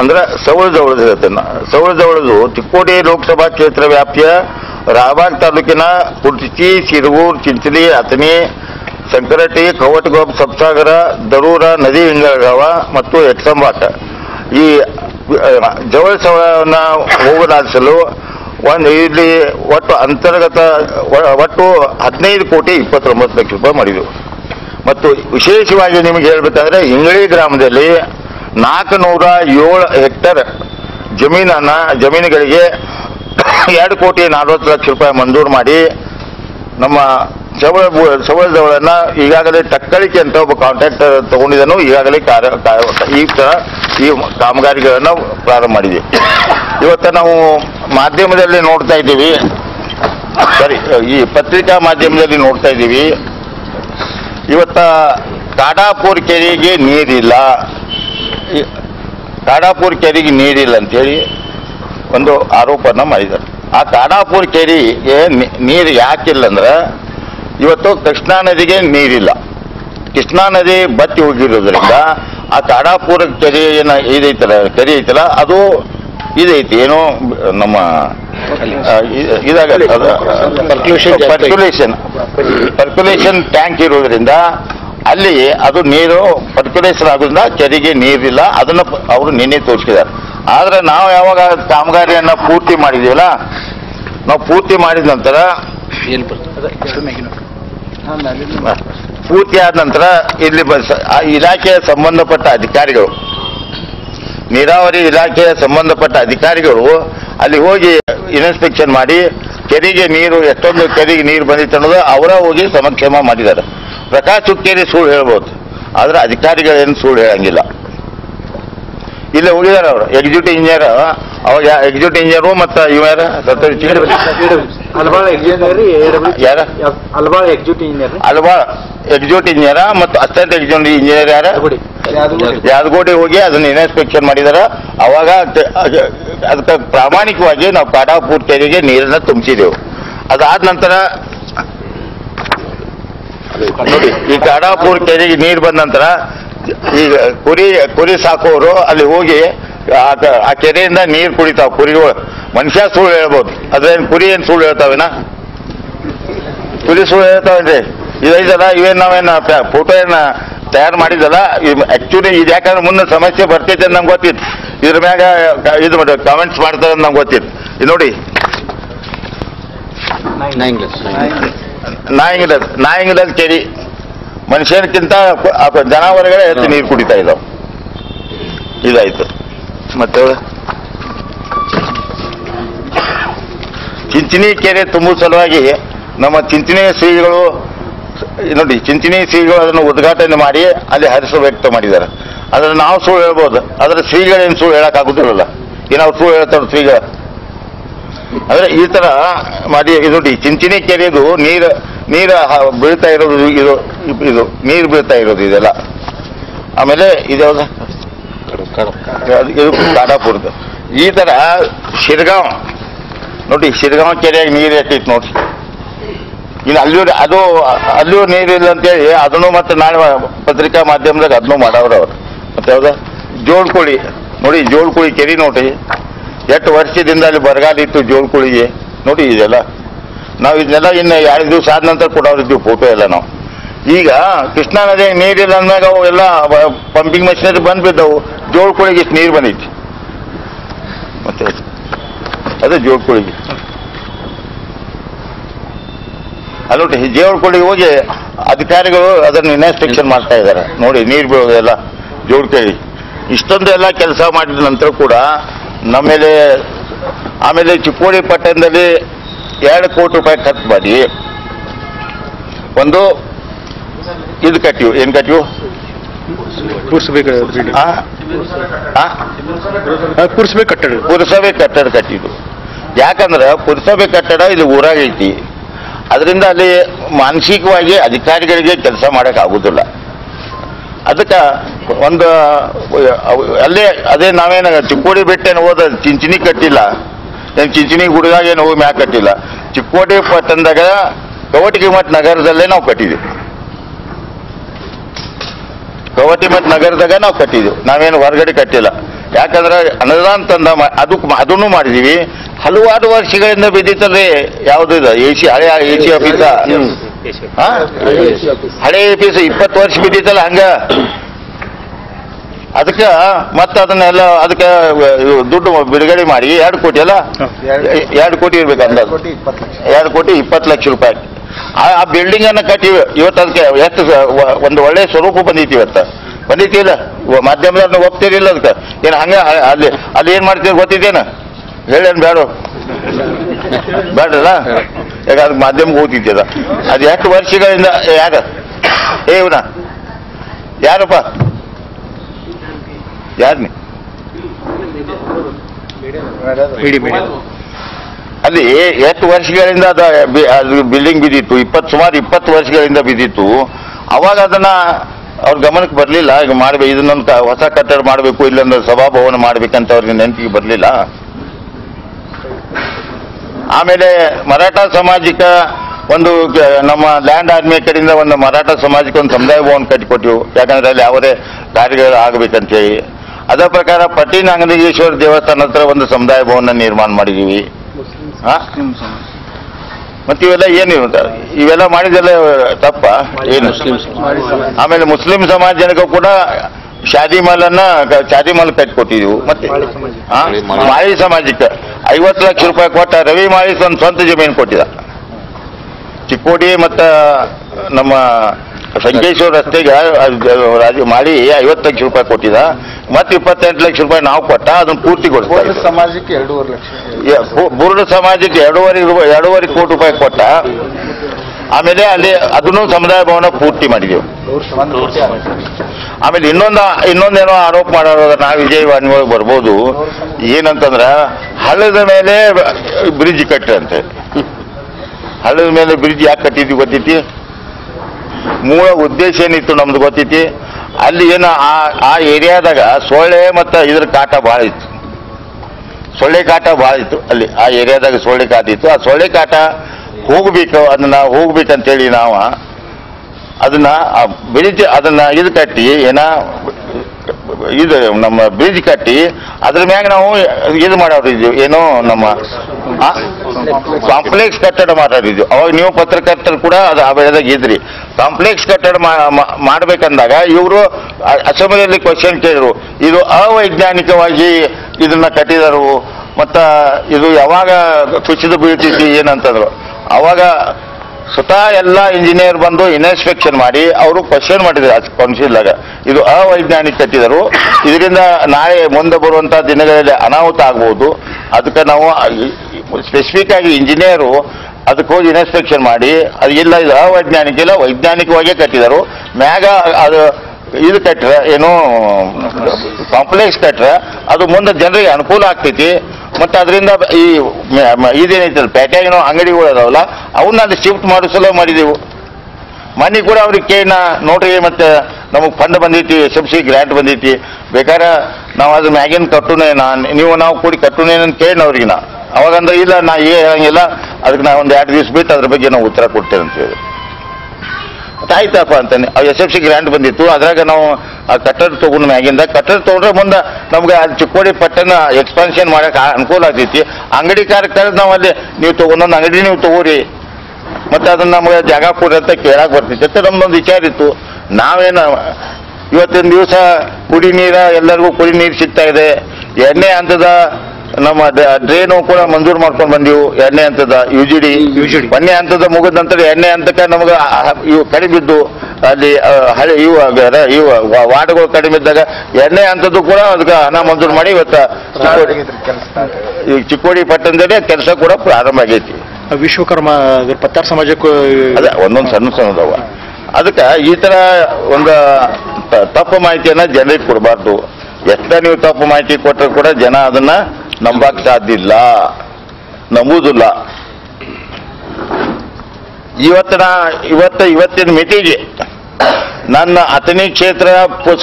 ಅಂದ್ರೆ ಸವಳ ಜವಳದ ಹೇಳ್ತೇನೆ ಸವಳ ಜವಳದು ಚಿಕ್ಕೋಡಿ ಲೋಕಸಭಾ ಕ್ಷೇತ್ರ ವ್ಯಾಪ್ತಿಯ ರಾಯಬಾಗ್ ತಾಲೂಕಿನ ಕುರ್ಚಿ, ಸಿರಗೂರು, ಚಿಂಚಲಿ, ಅಥಣಿ, ಸಂಕರಟ್ಟಿ ಕವಟಗೋಪ್ ಸಬ್ಸಾಗರ ದರೂರ, ನದಿ ಹಿಂಗಳಗಾವ ಮತ್ತು ಎಕ್ಸಂಬಾಟ. ಈ ಜವಳ ಸವಳವನ್ನ ಹೋಗಲಾಡಿಸಲು ಒಂದು ಇಲ್ಲಿ ಒಟ್ಟು ಅಂತರ್ಗತ ಒಟ್ಟು ಹದಿನೈದು ಕೋಟಿ ಇಪ್ಪತ್ತೊಂಬತ್ತು ಲಕ್ಷ ರೂಪಾಯಿ ಮಾಡಿದೆವು ಮತ್ತು ವಿಶೇಷವಾಗಿ ನಿಮಗೆ ಹೇಳ್ಬೇಕಂದ್ರೆ ಇಂಗಳಿ ಗ್ರಾಮದಲ್ಲಿ ನಾಲ್ಕು ನೂರ ಏಳು ಹೆಕ್ಟರ್ ಜಮೀನನ್ನ, ಜಮೀನುಗಳಿಗೆ ಎರಡು ಕೋಟಿ ನಲವತ್ತು ಲಕ್ಷ ರೂಪಾಯಿ ಮಂಜೂರು ಮಾಡಿ ನಮ್ಮ ಸವಳ ಭೂ- ಈಗಾಗಲೇ ಟಕ್ಕಳಿಕೆ ಅಂತ ಒಬ್ಬ ಕಾಂಟ್ರಾಕ್ಟರ್ ತಗೊಂಡಿದ್ದನು, ಈಗಾಗಲೇ ಕಾರ್ಯ ಈ ತರ ಈ ಕಾಮಗಾರಿಗಳನ್ನು ಪ್ರಾರಂಭ ಮಾಡಿದೆ ಇವತ್ತು ನಾವು ಮಾಧ್ಯಮದಲ್ಲಿ ನೋಡ್ತಾ ಇದ್ದೀವಿ. ಸರಿ, ಈ ಪತ್ರಿಕಾ ಮಾಧ್ಯಮದಲ್ಲಿ ನೋಡ್ತಾ ಇದ್ದೀವಿ. ಇವತ್ತ ಕಾಡಾಪುರ್ ಕೆರೆಗೆ ನೀರಿಲ್ಲ. ಕಾಡಾಪುರ್ ಕೆರೆಗೆ ನೀರಿಲ್ಲ ಅಂತೇಳಿ ಒಂದು ಆರೋಪನ ಮಾಡಿದ್ದಾರೆ. ಆ ಕಾಡಾಪುರ್ ಕೆರೆಗೆ ನೀರು ಯಾಕಿಲ್ಲ ಅಂದ್ರೆ ಇವತ್ತು ಕೃಷ್ಣಾ ನದಿಗೆ ನೀರಿಲ್ಲ. ಕೃಷ್ಣಾ ನದಿ ಬತ್ತಿ ಹೋಗಿರೋದ್ರಿಂದ ಆ ಕಾಡಾಪುರ ಕೆರೆ ಏನ ಇದೈತಲ್ಲ ಕೆರೆ ಐತಲ್ಲ, ಅದು ಇದೈತಿ ಏನೋ ನಮ್ಮ ಇದಾಗ ಪರ್ಕ್ಯುಲೇಷನ್ ಪರ್ಕ್ಯುಲೇಷನ್ ಟ್ಯಾಂಕ್ ಇರೋದ್ರಿಂದ ಅಲ್ಲಿ ಅದು ನೀರು ಪರ್ಕ್ಯುಲೇಷನ್ ಆಗೋದ್ರಿಂದ ಕೆರೆಗೆ ನೀರಿಲ್ಲ ಅದನ್ನ ಅವರು ನಿನ್ನೆ ತೋರಿಸಿದ್ದಾರೆ. ಆದ್ರೆ ನಾವು ಯಾವಾಗ ಕಾಮಗಾರಿಯನ್ನ ಪೂರ್ತಿ ಮಾಡಿದೀವಲ್ಲ ನಾವು ಪೂರ್ತಿ ಮಾಡಿದ ನಂತರ ಪೂರ್ತಿ ಆದ ನಂತರ ಇಲ್ಲಿ ಇಲಾಖೆಯ ಸಂಬಂಧಪಟ್ಟ ಅಧಿಕಾರಿಗಳು ನೀರಾವರಿ ಇಲಾಖೆಯ ಸಂಬಂಧಪಟ್ಟ ಅಧಿಕಾರಿಗಳು ಅಲ್ಲಿ ಹೋಗಿ ಇನ್ಸ್ಪೆಕ್ಷನ್ ಮಾಡಿ ಕೆರೆಗೆ ನೀರು ಎಷ್ಟೊಂದು ಕೆರೆಗೆ ನೀರು ಬಂದಿತ್ತು ಅನ್ನೋದು ಅವರ ಹೋಗಿ ಸಮಕ್ಷೇಮ ಮಾಡಿದ್ದಾರೆ. ಪ್ರಕಾಶ್ ಹುಕ್ಕೇರಿ ಸುಳ್ಳು ಹೇಳ್ಬೋದು ಆದ್ರೆ ಅಧಿಕಾರಿಗಳೇನು ಸುಳ್ಳು ಹೇಳಂಗಿಲ್ಲ. ಇಲ್ಲೇ ಹೋಗಿದ್ದಾರೆ ಅವರು ಎಕ್ಸಿಕ್ಯೂಟಿವ್ ಇಂಜಿನಿಯರ್ ಅವಾಗ ಎಕ್ಸಿಕ್ಯೂಟಿವ್ ಇಂಜಿನಿಯರ್ ಮತ್ತು ಇವ ಯಾರ? ಯಾರ? ಇಂಜಿನಿಯರ್ ಎಕ್ಸಿಕ್ಯೂಟಿವ್ ಇಂಜಿನಿಯರ್ ಮತ್ತು ಅತ್ಯಂತ ಎಕ್ಸಿಕ್ಯೂಟಿವ್ ಇಂಜಿನಿಯರ್ ಯಾರ? ಯಾದಗೋಡಿ ಹೋಗಿ ಅದನ್ನ ಇನ್ಸ್ಪೆಕ್ಷನ್ ಮಾಡಿದಾರ. ಅವಾಗ ಅದಕ್ಕೆ ಪ್ರಾಮಾಣಿಕವಾಗಿ ನಾವು ಕಾಡಾಪುರ್ ಕೆರೆಗೆ ನೀರನ್ನ ತುಂಬಿಸಿದೆವು. ಅದಾದ ನಂತರ ನೋಡಿ, ಈ ಕಾಡಾಪುರ್ ಕೆರೆಗೆ ನೀರು ಬಂದ ನಂತರ ಈಗ ಕುರಿ ಕುರಿ ಸಾಕೋರು ಅಲ್ಲಿ ಹೋಗಿ ಆ ಕೆರೆಯಿಂದ ನೀರು ಕುಡಿತಾವ. ಕುರಿಗಳು ಮನುಷ್ಯ ಸುಳ್ಳು ಹೇಳ್ಬೋದು. ಅದೇನು ಕುರಿ ಏನು ಸುಳ್ಳು ಹೇಳ್ತಾವೇನ? ಕುರಿ ಸುಳ್ಳು ಹೇಳ್ತಾವೇನ್ರಿ? ಇದೈತಲ್ಲ, ಇವೇನ್ ನಾವೇನ ಫೋಟೋ ಏನ ತಯಾರು ಮಾಡಿದಲ್ಲ ಆಕ್ಚುಲಿ ಇದು ಯಾಕಂದ್ರೆ ಮುಂದೆ ಸಮಸ್ಯೆ ಬರ್ತೈತೆ ಅಂತ ನಂಗೆ ಗೊತ್ತಿತ್ತು. ಇದ್ರ ಮ್ಯಾಗ ಇದು ಮಾಡಿ ಕಾಮೆಂಟ್ಸ್ ಮಾಡ್ತಾರೆ ಅಂತ ನಂಗೆ ಗೊತ್ತಿತ್ತು. ಇದು ನೋಡಿ. ನಾಯಿಂಗಿಲ್ಲದ ನಾಯಿಂಗಿಲ್ಲದ ಕೆರಿ ಮನುಷ್ಯನಕ್ಕಿಂತ ಜನಾವರಗಳೇ ಹೆಚ್ಚು ನೀರು ಕುಡಿತಾ ಇದ್ದಾವೆ. ಇದಾಯ್ತು. ಮತ್ತೆ ಚಿಂಚಿನಿ ಕೆರೆ ತುಂಬುವ ಸಲುವಾಗಿ ನಮ್ಮ ಚಿಂಚಿನಿ ಶ್ರೀಗಳು ನೋಡಿ, ಚಿಂಚಿನಿ ಶ್ರೀಗಳು ಅದನ್ನು ಉದ್ಘಾಟನೆ ಮಾಡಿ ಅಲ್ಲಿ ಹರಿಸು ವ್ಯಕ್ತ ಮಾಡಿದ್ದಾರೆ. ಆದ್ರೆ ನಾವು ಸುಳ್ಳು ಹೇಳ್ಬೋದು. ಆದರೆ ಶ್ರೀಗಳೇನು ಸುಳ್ಳು ಹೇಳಕ್ ಏನಾದ್ರು ಸುಳ್ಳು ಹೇಳ್ತಾರೆ ಶ್ರೀಗಳು ಅಂದ್ರೆ ಈ ತರ ಮಾಡಿ, ಇದು ನೋಡಿ, ಚಿಂಚಿನಿ ಕೆರೆದು ನೀರು ನೀರು ಬೀಳ್ತಾ ಇರೋದು ಇದು ಇದು ನೀರು ಬೀಳ್ತಾ ಇರೋದು ಇದೆಲ್ಲ. ಆಮೇಲೆ ಅದು- ಇದು ಕಾಡಾಪುರದ್ದು ಈ ತರ ಶಿರ್ಗಾಂವ್. ನೋಡಿ, ಶಿರ್ಗಾಂವ್ ಕೆರೆಯಾಗಿ ನೀರು ಎಟ್ಟೈತಿ ನೋಡ್ರಿ ಇನ್ನು ಅಲ್ಲಿಯೂ ಅದು, ಅಲ್ಲಿಯೂ ನೀರಿಲ್ಲ ಅಂತೇಳಿ, ಅದನ್ನು ಮತ್ತೆ ನಾಳೆ ಪತ್ರಿಕಾ ಮಾಧ್ಯಮದಾಗ ಅದನ್ನು ಮಾಡವ್ರ ಅವ್ರು. ಮತ್ತೆ ಹೌದಾ ಜೋಳ್ಕುಳಿ. ನೋಡಿ, ಜೋಳ್ಕುಳಿ ಕೆರಿ ನೋಡಿ. ಎಷ್ಟು ವರ್ಷದಿಂದ ಅಲ್ಲಿ ಬರಗಾಲ ಇತ್ತು ಜೋಳ್ಕುಳಿಗೆ. ನೋಡಿ ಇದೆಲ್ಲ. ನಾವು ಇದನ್ನೆಲ್ಲ ಇನ್ನು ಎರಡು ದಿವಸ ಆದ ನಂತರ ಕೊಡೋರಿದ್ದೀವಿ, ಫೋಟೋ ಎಲ್ಲ ನಾವು. ಈಗ ಕೃಷ್ಣಾ ನದಿ ನೀರಿಲ್ಲ ಅಂದಾಗ ಅವು ಎಲ್ಲ ಪಂಪಿಂಗ್ ಮೆಷಿನರಿ ಬಂದು ಬಿದ್ದವು ಜೋಳ್ಕುಳಿಗೆ ಇಷ್ಟು ನೀರು ಬಂದಿತ್ತು. ಮತ್ತೆ ಅದೇ ಜೋಳ್ಕುಳಿಗೆ. ಅಲ್ಲೋಟಿ ಜೇವಳ್ಕೊಳಿಗೆ ಹೋಗಿ ಅಧಿಕಾರಿಗಳು ಅದನ್ನು ಇನ್ಸ್ಪೆಕ್ಷನ್ ಮಾಡ್ತಾ ಇದ್ದಾರೆ. ನೋಡಿ ನೀರು ಬೀಳೋದೆಲ್ಲ ಜೋಡ್ಕೇಳಿ ಇಷ್ಟೊಂದು ಎಲ್ಲ ಕೆಲಸ ಮಾಡಿದ ನಂತರ ಕೂಡ ನಮ್ಮೇಲೆ ಆಮೇಲೆ ಚಿಕ್ಕೋಡಿ ಪಟ್ಟಣದಲ್ಲಿ ಎರಡು ಕೋಟಿ ರೂಪಾಯಿ ಖರ್ಚು ಮಾಡಿ ಒಂದು ಇದು ಕಟ್ಟಿವು ಏನು ಕಟ್ಟಿವು ಪುರಸಭೆ ಕಟ್ಟಡ. ಪುರಸಭೆ ಕಟ್ಟಡ ಕಟ್ಟಿದ್ದು. ಯಾಕಂದ್ರೆ ಪುರಸಭೆ ಕಟ್ಟಡ ಇಲ್ಲಿ ಊರಾಗ ಐತಿ. ಅದರಿಂದ ಅಲ್ಲಿ ಮಾನಸಿಕವಾಗಿ ಅಧಿಕಾರಿಗಳಿಗೆ ಕೆಲಸ ಮಾಡೋಕ್ಕಾಗೋದಿಲ್ಲ. ಅದಕ್ಕೆ ಒಂದು, ಅಲ್ಲೇ ಅದೇ ನಾವೇನು ಚಿಕ್ಕೋಡಿ ಬೆಟ್ಟೇನು ಹೋದ ಚಿಂಚಿನಿ ಕಟ್ಟಿಲ್ಲ. ಏನು ಚಿಂಚಿನಿ ಗುಡಿದಾಗ ಏನು ಹೋಗಿ ಮ್ಯಾಕ್ ಕಟ್ಟಿಲ್ಲ. ಚಿಕ್ಕೋಡಿ ಪಟ್ಟಂದಾಗ ಕವಟಗಿ ಮಠ ನಗರದಲ್ಲೇ ನಾವು ಕಟ್ಟಿದ್ದೀವಿ ಕವಟಿ ಮತ್ತು ನಗರದಾಗ ನಾವು ಕಟ್ಟಿದ್ವಿ. ನಾವೇನು ಹೊರಗಡೆ ಕಟ್ಟಿಲ್ಲ. ಯಾಕಂದ್ರೆ ಅನುದಾನ ತಂದ ಅದಕ್ಕೆ ಅದು ಅದನ್ನು ಮಾಡಿದೀವಿ. ಹಲವಾರು ವರ್ಷಗಳಿಂದ ಬಿದ್ದಿತ್ತಲ್ಲಿ ಯಾವುದು ಇದು? ಎ ಸಿ ಹಳೆ ಎ ಸಿ ಆಫೀಸ ಹಾ? ಹಳೆ ಆಫೀಸ್ ಇಪ್ಪತ್ತು ವರ್ಷ ಬಿದ್ದಿತ್ತಲ್ಲ ಹಂಗ? ಅದಕ್ಕೆ ಮತ್ತೆ ಅದನ್ನೆಲ್ಲ ಅದಕ್ಕೆ ದುಡ್ಡು ಬಿಡುಗಡೆ ಮಾಡಿ ಎರಡು ಕೋಟಿ ಅಲ್ಲ? ಎರಡು ಕೋಟಿ. ಇರ್ಬೇಕು ಅಂದಾಜು. ಎರಡು ಕೋಟಿ ಇಪ್ಪತ್ತು ಲಕ್ಷ. ರೂಪಾಯಿ. ಆ ಬಿಲ್ಡಿಂಗ್ ಅನ್ನ ಕಟ್ಟಿ ಇವತ್ತು ಅದಕ್ಕೆ ಎಷ್ಟು ಒಂದು ಒಳ್ಳೆ ಸ್ವರೂಪ ಬಂದೈತಿ ಇವತ್ತು. ಬಂದೈತಿ ಇಲ್ಲ? ಮಾಧ್ಯಮದವ್ರನ್ನ ಒಪ್ತೀರಿಲ್ಲ ಅದಕ್ಕೆ. ಏನು ಹಂಗ ಅಲ್ಲಿ ಅಲ್ಲಿ ಏನ್ ಮಾಡ್ತೀರಿ ಗೊತ್ತಿದ್ದೇನ? ಹೇಳೇನು ಬೇಡ ಬೇಡಲ್ಲ ಯಾಕೆ ಅದಕ್ಕೆ ಮಾಧ್ಯಮಕ್ಕೆ ಹೋಗ್ತಿದ್ದ ಅದು ಎಷ್ಟು ವರ್ಷಗಳಿಂದ ಯಾಕ? ಏ, ಇವನ? ಯಾರಪ್ಪ? ಯಾರನಿ? ಅಲ್ಲಿ ಎಷ್ಟು ವರ್ಷಗಳಿಂದ ಅದು ಬಿಲ್ಡಿಂಗ್ ಬಿದ್ದಿತ್ತು, ಇಪ್ಪತ್ತು, ಸುಮಾರು ಇಪ್ಪತ್ತು ವರ್ಷಗಳಿಂದ ಬಿದ್ದಿತ್ತು. ಅವಾಗ ಅದನ್ನ ಅವ್ರ ಗಮನಕ್ಕೆ ಬರಲಿಲ್ಲ, ಈಗ ಮಾಡ್ಬೇಕು ಇದನ್ನೊಂದು ಹೊಸ ಕಟ್ಟಡ ಮಾಡಬೇಕು ಇಲ್ಲೊಂದು ಸಭಾಭವನ ಮಾಡ್ಬೇಕಂತ ಅವ್ರಿಗೆ ನೆನಪಿಗೆ ಬರಲಿಲ್ಲ. ಆಮೇಲೆ ಮರಾಠ ಸಾಮಾಜಿಕ ಒಂದು ನಮ್ಮ ಲ್ಯಾಂಡ್ ಆರ್ಮಿ ಕಡೆಯಿಂದ ಒಂದು ಮರಾಠ ಸಮಾಜಕ್ಕೆ ಒಂದು ಸಮುದಾಯ ಭವನ ಕಟ್ಟಿಕೊಟ್ಟಿವು ಯಾಕಂದ್ರೆ ಅಲ್ಲಿ ಅವರೇ ಕಾರ್ಯಗಳು ಆಗಬೇಕಂತೇಳಿ. ಅದರ ಪ್ರಕಾರ ಪಟ್ಟಿ ನಾಗನಗೇಶ್ವರ ದೇವಸ್ಥಾನ ಹತ್ರ ಒಂದು ಸಮುದಾಯ ಭವನ ನಿರ್ಮಾಣ ಮಾಡಿದೀವಿ ಹಾ ಮತ್ತೆ ಇವೆಲ್ಲ ಏನು ಇವು? ಇವೆಲ್ಲ ಮಾಡಿದೆಲ್ಲ ತಪ್ಪ? ಏನು? ಆಮೇಲೆ ಮುಸ್ಲಿಂ ಸಮಾಜ ಜನಕ್ಕೂ ಕೂಡ ಶಾದಿ ಮಾಲನ್ನ ಶಾದಿ ಮಾಲ್ ಕಟ್ಕೊಟ್ಟಿದ್ವು ಮತ್ತೆ ಹಾ? ಮಾಳಿ ಸಮಾಜಕ್ಕೆ. ಐವತ್ತು ಲಕ್ಷ ರೂಪಾಯಿ ಕೊಟ್ಟ ರವಿ ಮಾಳಿ ಒಂದು ಸ್ವಂತ ಜಮೀನು ಕೊಟ್ಟಿದ ಚಿಕ್ಕೋಡಿ ಮತ್ತ ನಮ್ಮ ಸಂಕೇಶ್ವರ ರಸ್ತೆಗೆ ಅದು ರಾಜ ಮಾಡಿ ಐವತ್ತು ಲಕ್ಷ ರೂಪಾಯಿ ಕೊಟ್ಟಿದ ಮತ್ತೆ ಇಪ್ಪತ್ತೆಂಟು ಲಕ್ಷ ರೂಪಾಯಿ ನಾವು ಕೊಟ್ಟ ಅದನ್ನ ಪೂರ್ತಿ ಕೊಡ್ತಾ ಸಮಾಜಕ್ಕೆ ಎರಡೂವರೆ ಲಕ್ಷ. ಬುರುಡ ಸಮಾಜಕ್ಕೆ ಎರಡೂವರೆ ರೂಪಾಯಿ ಎರಡೂವರೆ ಕೋಟಿ ರೂಪಾಯಿ ಕೊಟ್ಟ. ಆಮೇಲೆ ಅಲ್ಲಿ ಅದನ್ನು ಸಮುದಾಯ ಭವನ ಪೂರ್ತಿ ಮಾಡಿದೆವು. ಆಮೇಲೆ ಇನ್ನೊಂದು, ಇನ್ನೊಂದೇನೋ ಆರೋಪ ಮಾಡೋದು ನಾವು ವಿಜಯವಾಣಿ ಒಳಗೆ ಬರ್ಬೋದು. ಏನಂತಂದ್ರ, ಹಳ್ಳದ ಮೇಲೆ ಬ್ರಿಡ್ಜ್ ಕಟ್ಟಂತೆ ಹಳ್ಳದ ಮೇಲೆ ಬ್ರಿಡ್ಜ್ ಯಾಕೆ ಕಟ್ಟಿದ್ವಿ ಗೊತ್ತೈತಿ? ಮೂಲ ಉದ್ದೇಶ ಏನಿತ್ತು ನಮ್ದು ಗೊತ್ತೈತಿ? ಅಲ್ಲಿ ಏನು ಆ ಆ ಏರಿಯಾದಾಗ ಸೊಳ್ಳೆ ಮತ್ತು ಇದ್ರ ಕಾಟ ಭಾಳ ಇತ್ತು. ಸೊಳ್ಳೆ ಕಾಟ ಭಾಳ ಇತ್ತು ಅಲ್ಲಿ. ಆ ಏರಿಯಾದಾಗ ಸೊಳ್ಳೆ ಕಾಟ ಇತ್ತು. ಆ ಸೊಳ್ಳೆ ಕಾಟ ಹೋಗ್ಬೇಕು, ಅದನ್ನ ಹೋಗ್ಬೇಕಂತೇಳಿ ನಾವು ಅದನ್ನ ಬ್ರಿಡ್ಜ್ ಅದನ್ನ ಇದು ಕಟ್ಟಿ, ಏನ, ಇದು ನಮ್ಮ ಬ್ರಿಡ್ಜ್ ಕಟ್ಟಿ, ಅದ್ರ ಮ್ಯಾಗ ನಾವು ಇದು ಮಾಡೋರಿದ್ವಿ ಏನೋ ನಮ್ಮ ಕಾಂಪ್ಲೆಕ್ಸ್ ಕಟ್ಟಡ ಮಾತಾಡಿದ್ವಿ. ಅವಾಗ ನೀವು ಪತ್ರಕರ್ತರು ಕೂಡ ಅದು ಆ ಬೆಳೆದಾಗ ಇದ್ರಿ. ಕಾಂಪ್ಲೆಕ್ಸ್ ಕಟ್ಟಡ ಮಾಡ್ಬೇಕಂದಾಗ ಇವರು ಅಸೆಂಬ್ಲಿಯಲ್ಲಿ ಕ್ವಶನ್ ಕೇಳಿದ್ರು. ಇದು ಅವೈಜ್ಞಾನಿಕವಾಗಿ ಇದನ್ನ ಕಟ್ಟಿದರು, ಮತ್ತ ಇದು ಯಾವಾಗ ಕುಸಿದು ಬೀಳ್ತೈತಿ ಏನಂತಂದ್ರು. ಅವಾಗ ಸ್ವತಃ ಎಲ್ಲ ಇಂಜಿನಿಯರ್ ಬಂದು ಇನ್ಸ್ಪೆಕ್ಷನ್ ಮಾಡಿ, ಅವರು ಕ್ವಶನ್ ಮಾಡಿದ್ರು ಕೌನ್ಸಿಲ್ದಾಗ ಇದು ಅವೈಜ್ಞಾನಿಕ ಕಟ್ಟಿದರು. ಇದರಿಂದ ನಾಳೆ ಮುಂದೆ ಬರುವಂತ ದಿನಗಳಲ್ಲಿ ಅನಾಹುತ ಆಗ್ಬೋದು. ಅದಕ್ಕೆ ನಾವು ಸ್ಪೆಸಿಫಿಕ್ ಆಗಿ ಇಂಜಿನಿಯರು ಅದಕ್ಕೆ ಹೋಗಿ ಇನ್ಸ್ಪೆಕ್ಷನ್ ಮಾಡಿ. ಅದು ಇಲ್ಲ, ಇದು ಅವೈಜ್ಞಾನಿಕ ಇಲ್ಲ, ವೈಜ್ಞಾನಿಕವಾಗೇ ಕಟ್ಟಿದರು. ಮ್ಯಾಗ ಅದು ಇದು ಕಟ್ಟ್ರೆ ಏನು ಕಾಂಪ್ಲೆಕ್ಸ್ ಕಟ್ಟ್ರೆ ಅದು ಮುಂದೆ ಜನರಿಗೆ ಅನುಕೂಲ ಆಗ್ತೈತಿ. ಮತ್ತೆ ಅದರಿಂದ ಈ ಇದೇನೈತಲ್ಲ ಪೇಟೆಗಿನ ಅಂಗಡಿಗಳು ಅದಾವಲ್ಲ ಅವನ್ನ ಅಲ್ಲಿ ಶಿಫ್ಟ್ ಮಾಡಿಸಲು ಮಾಡಿದೆವು. ಮನೆ ಕೂಡ ಅವ್ರಿಗೆ ಕೇಳಿನ, ನೋಡ್ರಿ, ಮತ್ತೆ ನಮಗೆ ಫಂಡ್ ಬಂದೈತಿ ಎಸ್ ಎಫ್ ಸಿ ಗ್ರ್ಯಾಂಟ್ ಬಂದೈತಿ. ಬೇಕಾದ್ರೆ ನಾವು ಅದ್ರ ಮ್ಯಾಗಿನ ಕಟ್ಟುನೇನ ನೀವು ನಾವು ಕೂಡಿ ಕಟ್ಟುನೇನಂತ ಕೇಳಿನ ಅವ್ರಿಗೆ ನಾ. ಅವಾಗಂದ್ರೆ ಇಲ್ಲ, ನಾ ಏ ಹೇಳಂಗಿಲ್ಲ, ಅದಕ್ಕೆ ನಾವು ಒಂದು ಎರಡು ದಿವ್ಸ ಬಿಟ್ಟು ಅದ್ರ ಬಗ್ಗೆ ನಾವು ಉತ್ತರ ಕೊಡ್ತೇವೆ ಅಂತ ಹೇಳಿ ಆಯ್ತಪ್ಪ ಅಂತಾನೆ. ಎಸ್ ಎಫ್ ಸಿ ಗ್ರ್ಯಾಂಡ್ ಬಂದಿತ್ತು. ಅದ್ರಾಗ ನಾವು ಆ ಕಟ್ಟಡ ತಗೊಂಡ ಮ್ಯಾಗಿಂದ ಕಟ್ಟಡ ತಗೊಂಡ್ರೆ ಮುಂದೆ ನಮ್ಗೆ ಅಲ್ಲಿ ಚಿಕ್ಕೋಡಿ ಪಟ್ಟಣ ಎಕ್ಸ್ಪಾನ್ಷನ್ ಮಾಡಕ್ಕೆ ಅನುಕೂಲ ಆಗ್ತೈತಿ. ಅಂಗಡಿ ಕಾರ್ಯಕ್ರಮ ನಾವು ಅಲ್ಲಿ ನೀವು ತಗೊಂಡೊಂದು ಅಂಗಡಿ ನೀವು ತಗೋರಿ. ಮತ್ತೆ ಅದನ್ನ ನಮ್ಗೆ ಜಾಗ ಕೊಡ್ರಿ ಅಂತ ಕೇಳಕ್ ಬರ್ತೈತಿ ಅಂತ ನಮ್ದೊಂದು ವಿಚಾರ ಇತ್ತು. ನಾವೇನು, ಇವತ್ತಿನ ದಿವಸ ಕುಡಿ ನೀರ ಎಲ್ಲರಿಗೂ ಕುಡಿ ನೀರು ಸಿಗ್ತಾ ಇದೆ. ಎಣ್ಣೆ ಹಂತದ ನಮ್ಮ ಡ್ರೇನು ಕೂಡ ಮಂಜೂರು ಮಾಡ್ಕೊಂಡು ಬಂದೀವು ಎಣ್ಣೆ ಹಂತದ ಯು ಜಿ ಡಿ ಒಂದನೇ ಒಂದೇ ಹಂತದ ಮುಗಿದ ನಂತರ ಎಣ್ಣೆ ಹಂತಕ್ಕೆ ನಮಗೆ ಇವು ಕಡಿಮೆ ಬಿದ್ದು ಅಲ್ಲಿ ಹಳೆ ಇವು ಇವು ವಾರ್ಡ್ಗಳು ಕಡಿಮೆ ಇದ್ದಾಗ ಎಣ್ಣೆ ಹಂತದ್ದು ಕೂಡ ಅದಕ್ಕೆ ಹಣ ಮಂಜೂರು ಮಾಡಿ ಇವತ್ತು ಚಿಕ್ಕೋಡಿ ಈ ಚಿಕ್ಕೋಡಿ ಪಟ್ಟಣದಲ್ಲಿ ಕೆಲಸ ಕೂಡ ಪ್ರಾರಂಭ ಆಗೈತಿ. ವಿಶ್ವಕರ್ಮ ಪತ್ತಾರ ಸಮಾಜಕ್ಕೂ ಅದೇ ಒಂದೊಂದು ಸಣ್ಣ ಸಣ್ಣದವ. ಅದಕ್ಕೆ ಈ ತರ ಒಂದು ತಪ್ಪು ಮಾಹಿತಿಯನ್ನ ಜನರಿಗೆ ಕೊಡಬಾರ್ದು. ಎಷ್ಟ ನೀವು ತಪ್ಪು ಮಾಹಿತಿ ಕೊಟ್ಟರು ಕೂಡ ಜನ ಅದನ್ನ ನಂಬಕ್ ಸಾಧ್ಯ ಇಲ್ಲ. ನಂಬುವುದಿಲ್ಲ ಇವತ್ತಿನ ಇವತ್ತ ಇವತ್ತಿನ ಮಿತಿಗೆ ನನ್ನ ಅಥಣಿ ಕ್ಷೇತ್ರ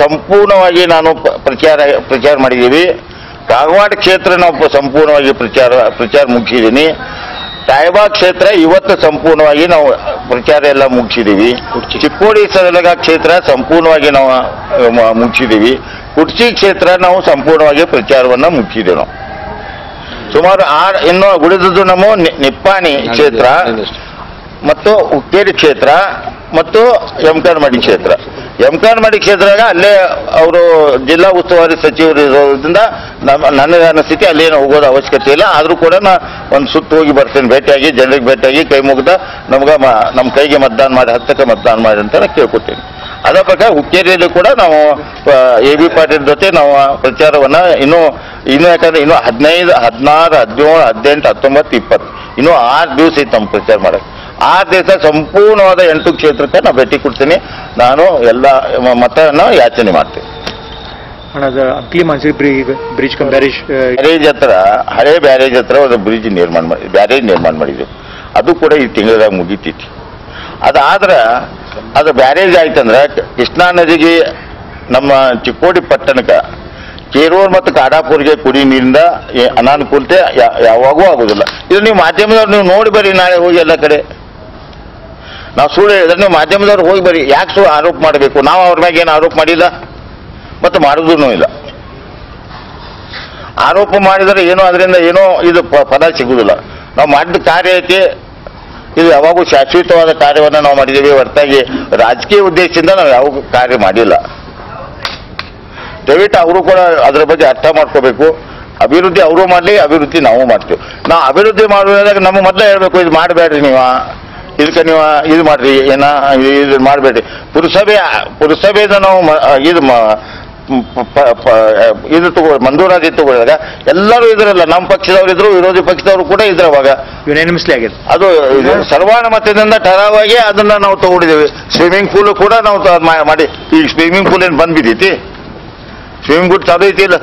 ಸಂಪೂರ್ಣವಾಗಿ ನಾನು ಪ್ರಚಾರ ಪ್ರಚಾರ ಮಾಡಿದ್ದೀವಿ ಕಾಗವಾಡ ಕ್ಷೇತ್ರ ನಾವು ಸಂಪೂರ್ಣವಾಗಿ ಪ್ರಚಾರ ಪ್ರಚಾರ ಮುಗಿಸಿದ್ದೀನಿ ಸಾಯಿಬಾ ಕ್ಷೇತ್ರ ಇವತ್ತು ಸಂಪೂರ್ಣವಾಗಿ ನಾವು ಪ್ರಚಾರ ಎಲ್ಲ ಮುಗಿಸಿದ್ದೀವಿ ಚಿಕ್ಕೋಡಿ ಸದಲಗ ಕ್ಷೇತ್ರ ಸಂಪೂರ್ಣವಾಗಿ ನಾವು ಮುಗಿಸಿದ್ದೀವಿ ಕುಡ್ಚಿ ಕ್ಷೇತ್ರ ನಾವು ಸಂಪೂರ್ಣವಾಗಿ ಪ್ರಚಾರವನ್ನು ಮುಗಿಸಿದ್ದೇವೆ ನಾವು. ಸುಮಾರು ಆರು ಇನ್ನು ಉಳಿದದ್ದು ನಮ್ಮ ನಿಪ್ಪಾಣಿ ಕ್ಷೇತ್ರ ಮತ್ತು ಉಕ್ಕೇರಿ ಕ್ಷೇತ್ರ ಮತ್ತು ಯಮಕನಮಡಿ ಕ್ಷೇತ್ರ. ಯಮಕನಮಡಿ ಕ್ಷೇತ್ರದಾಗ ಅಲ್ಲೇ ಅವರು ಜಿಲ್ಲಾ ಉಸ್ತುವಾರಿ ಸಚಿವರು ಇರೋದ್ರಿಂದ ನಮ್ಮ ನನಗೆ ಅನಿಸ್ಥಿತಿ ಅಲ್ಲೇನು ಹೋಗೋದು ಅವಶ್ಯಕತೆ ಇಲ್ಲ. ಆದರೂ ಕೂಡ ನಾ ಒಂದು ಸುತ್ತು ಹೋಗಿ ಬರ್ತೇನೆ. ಭೇಟಿಯಾಗಿ ಜನರಿಗೆ ಭೇಟಿಯಾಗಿ ಕೈ ಮುಗ್ದ ನಮ್ಗೆ ನಮ್ಮ ಕೈಗೆ ಮತದಾನ ಮಾಡಿ ಹತ್ತಕ್ಕೆ ಮತದಾನ ಮಾಡಿ ಅಂತ ನಾನು ಕೇಳ್ಕೊತೀನಿ ಅದ ಪ್ರಕಾರ ಹುಕ್ಕೇರಿಯಲ್ಲೂ ಕೂಡ ನಾವು ಎ ಬಿ ಪಾಟೀಲ್ ಜೊತೆ ನಾವು ಪ್ರಚಾರವನ್ನು ಇನ್ನೂ ಇನ್ನು ಯಾಕಂದ್ರೆ ಇನ್ನು ಹದಿನೈದು ಹದಿನಾರು ಹದಿನೇಳು ಹದಿನೆಂಟು ಹತ್ತೊಂಬತ್ತು ಇಪ್ಪತ್ತು ಇನ್ನು ಆರು ದಿವಸ ಇತ್ತು ನಮ್ಮ ಪ್ರಚಾರ ಮಾಡೋಕ್ಕೆ. ಆರು ದಿವಸ ಸಂಪೂರ್ಣವಾದ ಎಂಟು ಕ್ಷೇತ್ರಕ್ಕೆ ನಾನು ಭೇಟಿ ಕೊಡ್ತೀನಿ. ನಾನು ಎಲ್ಲ ಮತವನ್ನು ಯಾಚನೆ ಮಾಡ್ತೀನಿ. ಅಂಕ್ಲಿ ಮಾನ್ಸಿ ಬ್ರಿಡ್ಜ್ ಬ್ಯಾರೇಜ್ ಬ್ಯಾರೇಜ್ ಹತ್ರ ಹಳೆ ಬ್ಯಾರೇಜ್ ಹತ್ರ ಒಂದು ಬ್ರಿಡ್ಜ್ ನಿರ್ಮಾಣ ಮಾಡಿ ಬ್ಯಾರೇಜ್ ನಿರ್ಮಾಣ ಮಾಡಿದ್ವಿ ಅದು ಕೂಡ ಈ ತಿಂಗಳದಾಗ ಮುಗಿತೈತಿ ಅದಾದ್ರೆ ಅದು ಬ್ಯಾರೇಜ್ ಆಯ್ತಂದ್ರೆ ಕೃಷ್ಣಾ ನದಿಗೆ ನಮ್ಮ ಚಿಕ್ಕೋಡಿ ಪಟ್ಟಣಕ್ಕೆ ಕೇರೂರ್ ಮತ್ತು ಕಾಡಾಪುರ್ಗೆ ಕುಡಿ ನೀರಿಂದ ಅನಾನುಕೂಲತೆ ಯಾವಾಗೂ ಆಗುದಿಲ್ಲ. ಇದು ನೀವು ಮಾಧ್ಯಮದವ್ರು ನೀವು ನೋಡಿ ಬರ್ರಿ ನಾಳೆ ಹೋಗಿ ಎಲ್ಲ ಕಡೆ. ನಾವು ಸುಳ್ಳು ಹೇಳಿದ್ರೆ ನೀವು ಮಾಧ್ಯಮದವ್ರು ಹೋಗಿ ಬರ್ರಿ ಯಾಕೆ ಸು ಆರೋಪ ಮಾಡಬೇಕು? ನಾವು ಅವ್ರ ಮ್ಯಾಗ ಏನು ಆರೋಪ ಮಾಡಿಲ್ಲ? ಮತ್ತು ಮಾಡೋದೂ ಇಲ್ಲ. ಆರೋಪ ಮಾಡಿದರೆ ಏನೋ ಅದರಿಂದ ಏನೋ ಇದು ಫಲ ಸಿಗುವುದಿಲ್ಲ ನಾವು ಮಾಡಿದ ಕಾರ್ಯ ಐತಿ ಇದು ಯಾವಾಗೂ ಶಾಶ್ವತವಾದ ಕಾರ್ಯವನ್ನು ನಾವು ಮಾಡಿದ್ದೀವಿ. ಹೊರತಾಗಿ ರಾಜಕೀಯ ಉದ್ದೇಶದಿಂದ ನಾವು ಯಾವ ಕಾರ್ಯ ಮಾಡಿಲ್ಲ. ದಯವಿಟ್ಟು ಅವರು ಕೂಡ ಅದರ ಬಗ್ಗೆ ಅರ್ಥ ಮಾಡ್ಕೋಬೇಕು. ಅಭಿವೃದ್ಧಿ ಅವರು ಮಾಡಲಿ, ಅಭಿವೃದ್ಧಿ ನಾವು ಮಾಡ್ತೀವಿ. ನಾವು ಅಭಿವೃದ್ಧಿ ಮಾಡುವಾಗ ನಮ್ಮ ಮೊದಲೇ ಹೇಳ್ಬೇಕು, ಇದು ಮಾಡಬೇಡ್ರಿ ನೀವು. ಇದಕ್ಕೆ ನೀವು ಇದು ಮಾಡ್ರಿ, ಏನ, ಇದು ಮಾಡಬೇಡ್ರಿ. ಪುರಸಭೆ, ಪುರಸಭೆಯಿಂದ ನಾವು ಇದು ಇದು ತಗೊಳ್ಳಿ ಮಂಜೂರಾತಿ ತಗೊಳ್ಳಿದಾಗ ಎಲ್ಲರೂ ಇದ್ರಲ್ಲ ನಮ್ಮ ಪಕ್ಷದವರಿದ್ರು ಇದ್ರು ವಿರೋಧಿ ಪಕ್ಷದವರು ಕೂಡ ಇದ್ರ ಅವಾಗ. ಯುನಾನಿಮಸ್ಲಿ ಆಗಿದೆ ಅದು ಇದು ಸರ್ವಾನುಮತದಿಂದ ಟರಾವಾಗಿ ಅದನ್ನ ನಾವು ತಗೊಂಡಿದ್ದೇವೆ. ಸ್ವಿಮ್ಮಿಂಗ್ ಪೂಲ್ ಕೂಡ ನಾವು ತ- ಮಾ- ಮಾಡಿ ಈಗ ಸ್ವಿಮ್ಮಿಂಗ್ ಪೂಲ್ ಏನು ಬಂದ್ಬಿದ್ದೈತಿ ಸ್ವಿಮ್ಮಿಂಗ್ ಪೂಲ್ ಚಾಲು ಐತಿ ಇಲ್ಲ?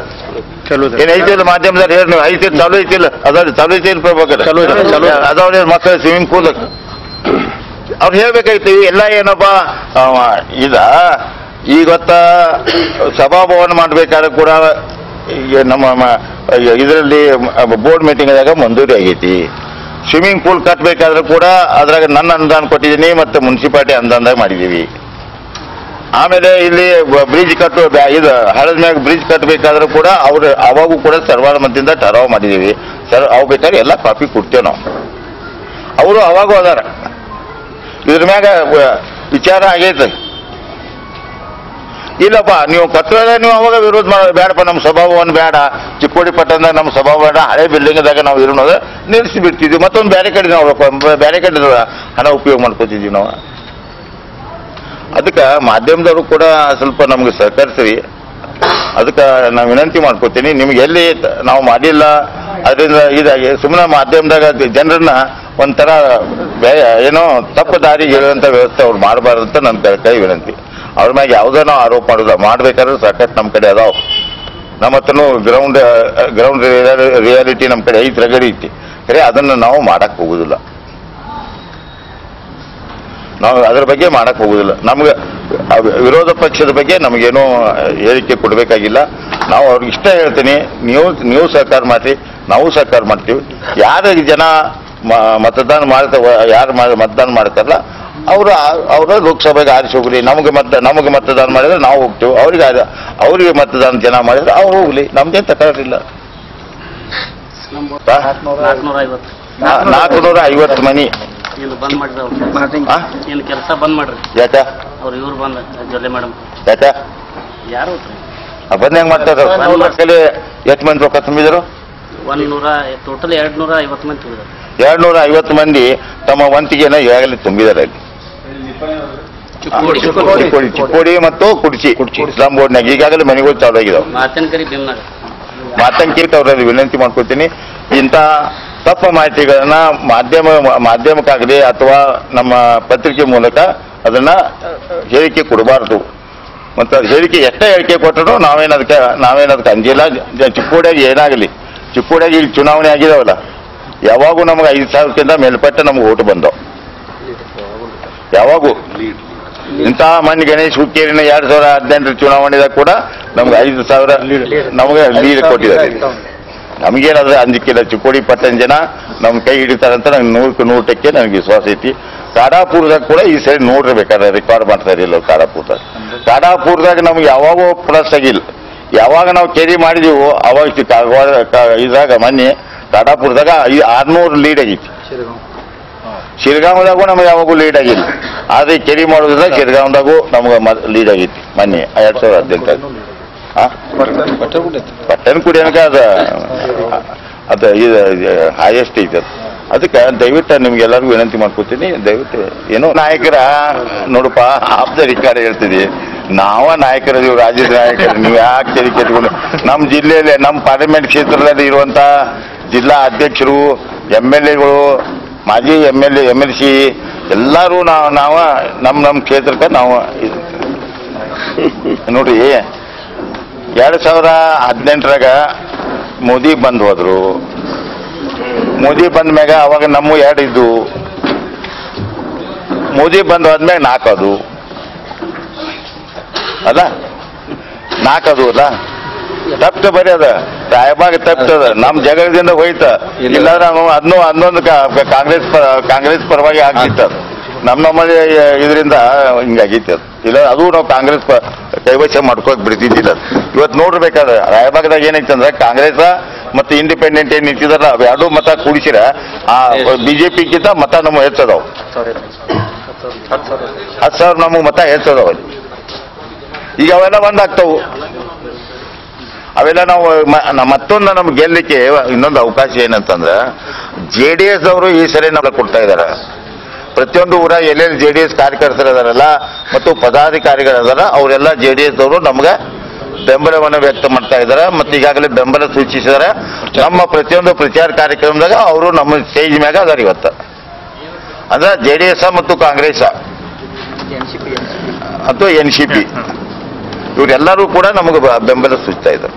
ಚಲೋ ಏನ್ ಐತಿ ಇಲ್ಲ ಮಾಧ್ಯಮದಲ್ಲಿ ಹೇಳಿ ನೀವು? ಐತಿ ಚಾಲು ಐತಿ ಇಲ್ಲ? ಅದಾವ್ರಿ ಚಾಲು ಐತಿ ಇಲ್ಲ ಪ್ರಭಾಕರ್? ಚಾಲು ಚಾಲು. ಅದಾವ್ರಿ ಮಕ್ಕಳ ಸ್ವಿಮ್ಮಿಂಗ್ ಪೂಲ್ ಅವ್ರು ಹೇಳ್ಬೇಕಾಯ್ತು ಎಲ್ಲ ಏನಪ್ಪ ಅವ ಇದ ಈಗೊತ್ತ ಸಭಾಭವನ ಮಾಡಬೇಕಾದ್ರೆ ಕೂಡ ನಮ್ಮ ಇದರಲ್ಲಿ ಬೋರ್ಡ್ ಮೀಟಿಂಗ್ ಆದಾಗ ಮಂಜೂರಿ ಆಗೈತಿ. ಸ್ವಿಮ್ಮಿಂಗ್ ಪೂಲ್ ಕಟ್ಟಬೇಕಾದ್ರೆ ಕೂಡ ಅದ್ರಾಗ ನನ್ನ ಅನುದಾನ ಕೊಟ್ಟಿದ್ದೀನಿ ಮತ್ತೆ ಮುನ್ಸಿಪಾಲ್ಟಿ ಅನುದಾನದಾಗ ಮಾಡಿದ್ದೀವಿ. ಆಮೇಲೆ ಇಲ್ಲಿ ಬ್ರಿಡ್ಜ್ ಕಟ್ಟು ಇದು ಹಳದ ಮ್ಯಾಗ ಬ್ರಿಡ್ಜ್ ಕಟ್ಟಬೇಕಾದ್ರೂ ಕೂಡ ಅವ್ರು ಅವಾಗೂ ಕೂಡ ಸರ್ವಾನುಮತದಿಂದ ಠರಾವ್ ಮಾಡಿದ್ದೀವಿ. ಸರ್, ಅವು ಬೇಕಾದ್ರೆ ಎಲ್ಲ ಕಾಪಿ ಕೊಡ್ತೇವೆ ನಾವು. ಅವರು ಅವಾಗೂ ಅದಾರ. ಇದ್ರ ಮ್ಯಾಗ ವಿಚಾರ ಆಗೈತೆ. ಇಲ್ಲಪ್ಪ, ನೀವು ಕಟ್ಟೋದ ನೀವು ಅವಾಗ ವಿರೋಧ ಮಾಡೋದು ಬೇಡಪ್ಪ ನಮ್ಮ ಸ್ವಭಾವವನ್ನು ಬೇಡ ಚಿಕ್ಕೋಡಿ ಪಟ್ಟಣದಾಗ ನಮ್ಮ ಸ್ವಭಾವ ಬೇಡ ಹಳೆ ಬಿಲ್ಡಿಂಗ್ದಾಗ ನಾವು ಇರೋದು ನಿಲ್ಲಿಸಿ ಬಿಡ್ತಿದ್ವಿ ಮತ್ತೊಂದು ಬೇರೆ ಕಡೆ ನಾವು ಬೇರೆ ಕಡೆ ಹಣ ಉಪಯೋಗ ಮಾಡ್ಕೋತಿದ್ವಿ ನಾವು. ಅದಕ್ಕೆ ಮಾಧ್ಯಮದವರು ಕೂಡ ಸ್ವಲ್ಪ ನಮ್ಗೆ ಸಹಕರಿಸ್ರಿ. ಅದಕ್ಕೆ ನಾನು ವಿನಂತಿ ಮಾಡ್ಕೋತೀನಿ, ನಿಮ್ಗೆ ಎಲ್ಲಿ ನಾವು ಮಾಡಿಲ್ಲ, ಅದರಿಂದ ಇದಾಗಿ ಸುಮ್ಮನೆ ಮಾಧ್ಯಮದಾಗ ಜನರನ್ನ ಒಂಥರ ಏನೋ ತಪ್ಪು ದಾರಿಗೆ ಇರುವಂಥ ವ್ಯವಸ್ಥೆ ಅವ್ರು ಮಾಡಬಾರ್ದು ಅಂತ ನನ್ನ ಕೈ ವಿನಂತಿ. ಅವ್ರ ಮ್ಯಾಗ ಯಾವ್ದೇನ ಆರೋಪ ಮಾಡೋದು. ಮಾಡ್ಬೇಕಾದ್ರೆ ಸಾಕಷ್ಟು ನಮ್ಮ ಕಡೆ ಅದಾವ. ನಮ್ಮ ಹತ್ರನೂ ಗ್ರೌಂಡ್ ಗ್ರೌಂಡ್ ರಿಯಾಲಿಟಿ ನಮ್ಮ ಕಡೆ ಐತಿ, ರಗಡಿ ಐತಿ. ಖರೆ, ಅದನ್ನು ನಾವು ಮಾಡಕ್ ಹೋಗುದಿಲ್ಲ. ನಾವು ಅದ್ರ ಬಗ್ಗೆ ಮಾಡಕ್ ಹೋಗುದಿಲ್ಲ. ನಮ್ಗೆ ವಿರೋಧ ಪಕ್ಷದ ಬಗ್ಗೆ ನಮ್ಗೇನು ಹೇಳಿಕೆ ಕೊಡಬೇಕಾಗಿಲ್ಲ. ನಾವು ಅವ್ರಿಗೆ ಇಷ್ಟ ಹೇಳ್ತೀನಿ. ನೀವು ನೀವು ಸರ್ಕಾರ ಮಾಡಿ ನಾವು ಸಹಕಾರ ಮಾಡ್ತೀವಿ. ಯಾರು ಜನ ಮತದಾನ ಮಾಡ್ತ ಯಾರು ಮತದಾನ ಮಾಡ್ತಾರಲ್ಲ ಅವರು ಅವರ ಲೋಕಸಭೆಗೆ ಆರಿಸಿ ಹೋಗ್ಲಿ ನಮಗೆ ಮತ ನಮಗೆ ಮತದಾನ ಮಾಡಿದ್ರೆ ನಾವು ಹೋಗ್ತೀವಿ. ಅವ್ರಿಗೆ ಆದ- ಅವ್ರಿಗೆ ಮತದಾನ ಜನ ಮಾಡಿದ್ರೆ ಅವ್ರು ಹೋಗ್ಲಿ. ನಮ್ದೇನು ತಕರಾರಿಲ್ಲ ನಾಲ್ಕುನೂರ ಐವತ್ತು. ನಾಲ್ಕುನೂರ ಐವತ್ತು ಮನಿ. ಬಂದ್ ಮಾಡಿದ್ರು? ಕೆಲಸ ಬಂದ್ ಮಾಡ್ರಿ. ಯಾಕ? ಅವ್ರು ಇವ್ರು ಬಂದ ಜೊಲ್ಲೆ ಮೇಡಮ್. ಯಾಕ? ಯಾರು? ಬಂದ್ ಹೆಂಗ್ ಮಾಡ್ತಾರ. ಎಷ್ಟು ಮಂದಿ ರೊಕ್ಕ ತುಂಬಿದ್ರು? ಟೋಟಲ್ ಎರಡ್ ನೂರ ಐವತ್ತು ಮಂದಿ ಐವತ್ತು ಮಂದಿ ತಮ್ಮ ವಂತಿಗೆನ ಈಗಾಗಲೇ ತುಂಬಿದ್ದಾರೆ ಅಲ್ಲಿ. ಚಿಕ್ಕೋಡಿ. ಚಿಕ್ಕೋಡಿ ಮತ್ತು ಕುಡ್ಚಿ. ಇಸ್ಲಾಂ ಬೋರ್ಡ್ನಾಗ ಈಗಾಗಲೇ ಮನೆಗಳು ಚಾಲು ಆಗಿದಾವೆ. ಮಾತಂಕಿ ಅವರಲ್ಲಿ ವಿನಂತಿ ಮಾಡ್ಕೊತೀನಿ. ಇಂಥ ತಪ್ಪು ಮಾಹಿತಿಗಳನ್ನ ಮಾಧ್ಯಮ ಮಾಧ್ಯಮಕ್ಕಾಗಲಿ ಅಥವಾ ನಮ್ಮ ಪತ್ರಿಕೆ ಮೂಲಕ ಅದನ್ನ ಹೇಳಿಕೆ ಕೊಡಬಾರ್ದು. ಮತ್ತು ಅದು ಹೇಳಿಕೆ ಎಷ್ಟೇ ಹೇಳಿಕೆ ಕೊಟ್ಟರು ನಾವೇನದಕ್ಕೆ ನಾವೇನದಕ್ಕೆ ಅಂಜಿಲ್ಲ. ಚಿಕ್ಕೋಡಿಯಾಗಿ ಏನಾಗಲಿ. ಚಿಕ್ಕೋಡಿಯಾಗಿ ಇಲ್ಲಿ ಚುನಾವಣೆ ಆಗಿದಾವಲ್ಲ, ಯಾವಾಗೂ ನಮಗೆ ಐದು ಸಾವಿರಕ್ಕಿಂತ ಮೇಲ್ಪಟ್ಟ ನಮ್ಗೆ ಓಟು ಬಂದವು ಯಾವಾಗೂ. ಇಂಥ ಮಣ್ಣು ಗಣೇಶ್ ಹುಕ್ಕೇರಿನ ಎರಡ್ ಸಾವಿರ ಹದಿನೆಂಟರ ಚುನಾವಣೆದಾಗ ಕೂಡ ನಮ್ಗೆ ಐದು ಸಾವಿರ ನಮಗೆ ಲೀಡ್ ಕೊಟ್ಟಿದ್ದಾರೆ. ನಮಗೇನಾದ್ರೆ ಅಂಜಿಕಿಲ್ಲ ಚಿಕ್ಕೋಡಿ ಪಟ್ಟಣ ಜನ ನಮ್ಮ ಕೈ ಹಿಡಿತಾರಂತ ನಂಗೆ ನೂರಕ್ಕೆ ನೂರು ಟಕ್ಕೆ ನನಗೆ ವಿಶ್ವಾಸ ಐತಿ. ಕಾಡಾಪುರದಾಗ ಕೂಡ ಈ ಸರಿ ನೋಡ್ರಿ ಬೇಕಾದ್ರೆ ರೆಕಾರ್ಡ್ ಮಾಡ್ತಾ ಇರಲಿಲ್ಲ ಕಾಡಾಪುರದಾಗ ಕಾಡಾಪುರದಾಗ ನಮ್ಗೆ ಯಾವಾಗೋ ಪ್ಲಸ್ ಆಗಿಲ್ಲ. ಯಾವಾಗ ನಾವು ಕೆರಿ ಮಾಡಿದೀವೋ ಅವಾಗ ಇದಾಗ ಕಾಗವಾಡ ಇದ್ರಾಗ ಮೊನ್ನೆ ತಾಟಾಪುರದಾಗ ಈ ಆರ್ನೂರು ಲೀಡ್ ಆಗಿತ್ತು. ಶಿರ್ಗಾಂವದಾಗೂ ನಮ್ಗೆ ಯಾವಾಗೂ ಲೀಡ್ ಆಗಿಲ್ಲ. ಆದ್ರೆ ಕೆರಿ ಮಾಡೋದ್ರಿಂದ ಶಿರ್ಗಾಂವದಾಗೂ ನಮ್ಗೆ ಲೀಡ್ ಆಗಿತ್ತು ಮೊನ್ನೆ ಎರಡ್ ಸಾವಿರದ ಹದಿನೆಂಟು ಹಾ ಪಟ್ಟಣ ಕುಡಿಯೋನಕ ಅದ ಅದ ಇದು ಹೈಯೆಸ್ಟ್ ಐತೆ ಅದು. ಅದಕ್ಕೆ ದಯವಿಟ್ಟು ನಿಮ್ಗೆಲ್ಲರಿಗೂ ವಿನಂತಿ ಮಾಡ್ಕೊತೀನಿ, ದಯವಿಟ್ಟು ಏನೋ ನಾಯಕರ, ನೋಡಪ್ಪ ಆಫ್ ದ ರಿಕಾರ್ಡ್ ಹೇಳ್ತಿದಿ ನಾವ ನಾಯಕರ, ನೀವು ರಾಜ್ಯದ ನಾಯಕರು, ನೀವು ಯಾಕೆ ತೆರಿ ಕೆಟ್ಕೊಂಡು ನಮ್ಮ ಜಿಲ್ಲೆಯಲ್ಲಿ ನಮ್ಮ ಪಾರ್ಲಿಮೆಂಟ್ ಕ್ಷೇತ್ರದಲ್ಲಿ ಇರುವಂತ ಜಿಲ್ಲಾ ಅಧ್ಯಕ್ಷರು ಎಂ ಎಲ್ ಎಗಳು ಮಾಜಿ M L A M L C ಎಲ್ಲರೂ ನಾವು ನಾವು ನಮ್ಮ ನಮ್ಮ ಕ್ಷೇತ್ರಕ್ಕೆ ನಾವು ನೋಡ್ರಿ ಎರಡು ಸಾವಿರ ಹದಿನೆಂಟರಾಗ ಮೋದಿ ಬಂದ್ ಹೋದ್ರು. ಮೋದಿ ಬಂದ ಮ್ಯಾಗ ಅವಾಗ ನಮ್ಮ ಎರಡು ಮೋದಿ ಬಂದು ಆದ್ಮೇಲೆ ನಾಲ್ಕು ಅದು. ಅಲ್ಲ? ನಾಲ್ಕು ಅದು ಅಲ್ಲ? ತಪ್ಪ ಬರೀ ಅದ. ಸಾಹೇಬಾಗ ತಪ್ಪದ ನಮ್ ಜಗದಿಂದ ಹೋಯ್ತ. ಇಲ್ಲಾಂದ್ರೆ ಅದನ್ನು ಹನ್ನೊಂದು ಕಾಂಗ್ರೆಸ್ ಕಾಂಗ್ರೆಸ್ ಪರವಾಗಿ ಆಗ್ತಿತ್ತು ಅದು. ನಮ್ಮ ನಮ್ಮಲ್ಲಿ ಇದರಿಂದ ಹಿಂಗಾಗಿತ್ತು ಅದು. ಇಲ್ಲ ಅದು ನಾವು ಕಾಂಗ್ರೆಸ್ ಕೈವಶ ಮಾಡ್ಕೋಕ್ ಬಿಡ್ತಿದ್ದಿಲ್ಲ. ಇವತ್ತು ನೋಡ್ಬೇಕಾದ್ರೆ ರಾಯಬಾಗದಾಗ ಏನೈತಂದ್ರೆ ಕಾಂಗ್ರೆಸ್ ಮತ್ತೆ ಇಂಡಿಪೆಂಡೆಂಟ್ ಏನ್ ನಿಂತಿದಾರಲ್ಲ, ಅವ್ ಎರಡು ಮತ ಕೂಡಿಸಿರ, ಆ ಬಿಜೆಪಿಗಿಂತ ಮತ ನಮ್ಮ ಹೆಚ್ಚದವು. ಹತ್ತು ಸಾವಿರ ನಮಗೆ ಮತ ಹೆಚ್ಚದವ ಈಗ ಅವೆಲ್ಲ ಒಂದಾಗ್ತವು ಅವೆಲ್ಲ ನಾವು ಮತ್ತೊಂದು ನಮ್ಗೆ ಗೆಲ್ಲಲಿಕ್ಕೆ ಇನ್ನೊಂದು ಅವಕಾಶ ಏನಂತಂದ್ರೆ ಜೆ ಡಿ ಎಸ್ ಅವರು ಈ ಸರಿ ನಮ್ಗೆ ಕೊಡ್ತಾ ಇದಾರೆ. ಪ್ರತಿಯೊಂದು ಊರ ಎಲ್ಲೆಲ್ಲಿ ಜೆ ಡಿ ಎಸ್ ಮತ್ತು ಪದಾಧಿಕಾರಿಗಳು ಅದಾರ ಅವರೆಲ್ಲ ಜೆ ಡಿ ಎಸ್ ಅವರು ನಮ್ಗೆ ಬೆಂಬಲವನ್ನು ವ್ಯಕ್ತ ಮಾಡ್ತಾ ಇದ್ದಾರೆ ಮತ್ತೆ ಈಗಾಗಲೇ ಬೆಂಬಲ ಸೂಚಿಸಿದ್ದಾರೆ ನಮ್ಮ ಪ್ರತಿಯೊಂದು ಪ್ರಚಾರ ಕಾರ್ಯಕ್ರಮದಾಗ ಅವರು ನಮ್ಮ ಸ್ಟೇಜ್ ಮ್ಯಾಗ ಅದಾರ ಇವತ್ತು. ಅಂದ್ರೆ ಜೆ ಡಿ ಎಸ್ ಮತ್ತು ಕಾಂಗ್ರೆಸ್. ಅಥವಾ ಎನ್ ಸಿ ಪಿ ಇವರೆಲ್ಲರೂ ಕೂಡ ನಮಗೆ ಬೆಂಬಲ ಸೂಚಿಸ್ತಾ ಇದ್ದಾರೆ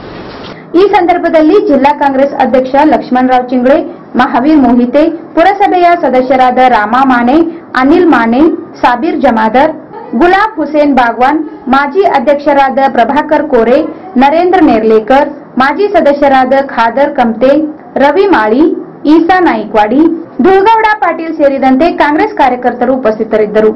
ಈ ಸಂದರ್ಭದಲ್ಲಿ ಜಿಲ್ಲಾ ಕಾಂಗ್ರೆಸ್ ಅಧ್ಯಕ್ಷ ಲಕ್ಷ್ಮಣರಾವ್ ಚಿಂಗ್ಳೆ ಮಹಾವೀರ್ ಮೋಹಿತೆ, ಪುರಸಭೆಯ ಸದಸ್ಯರಾದ ರಾಮಾ ಮಾನೆ ಅನಿಲ್ ಮಾನೆ ಸಾಬೀರ್ ಜಮಾದರ್, ಗುಲಾಬ್ ಹುಸೇನ್ ಬಾಗ್ವಾನ್, ಮಾಜಿ ಅಧ್ಯಕ್ಷರಾದ ಪ್ರಭಾಕರ್ ಕೋರೆ, ನರೇಂದ್ರ ನೇರ್ಲೇಕರ್, ಮಾಜಿ ಸದಸ್ಯರಾದ ಖಾದರ್ ಕಮ್ತೆ, ರವಿ ಮಾಳಿ, ಈಸಾ ನಾಯ್ಕವಾಡಿ, ಧುಳಗೌಡ ಪಾಟೀಲ್ ಸೇರಿದಂತೆ ಕಾಂಗ್ರೆಸ್ ಕಾರ್ಯಕರ್ತರು ಉಪಸ್ಥಿತರಿದ್ದರು.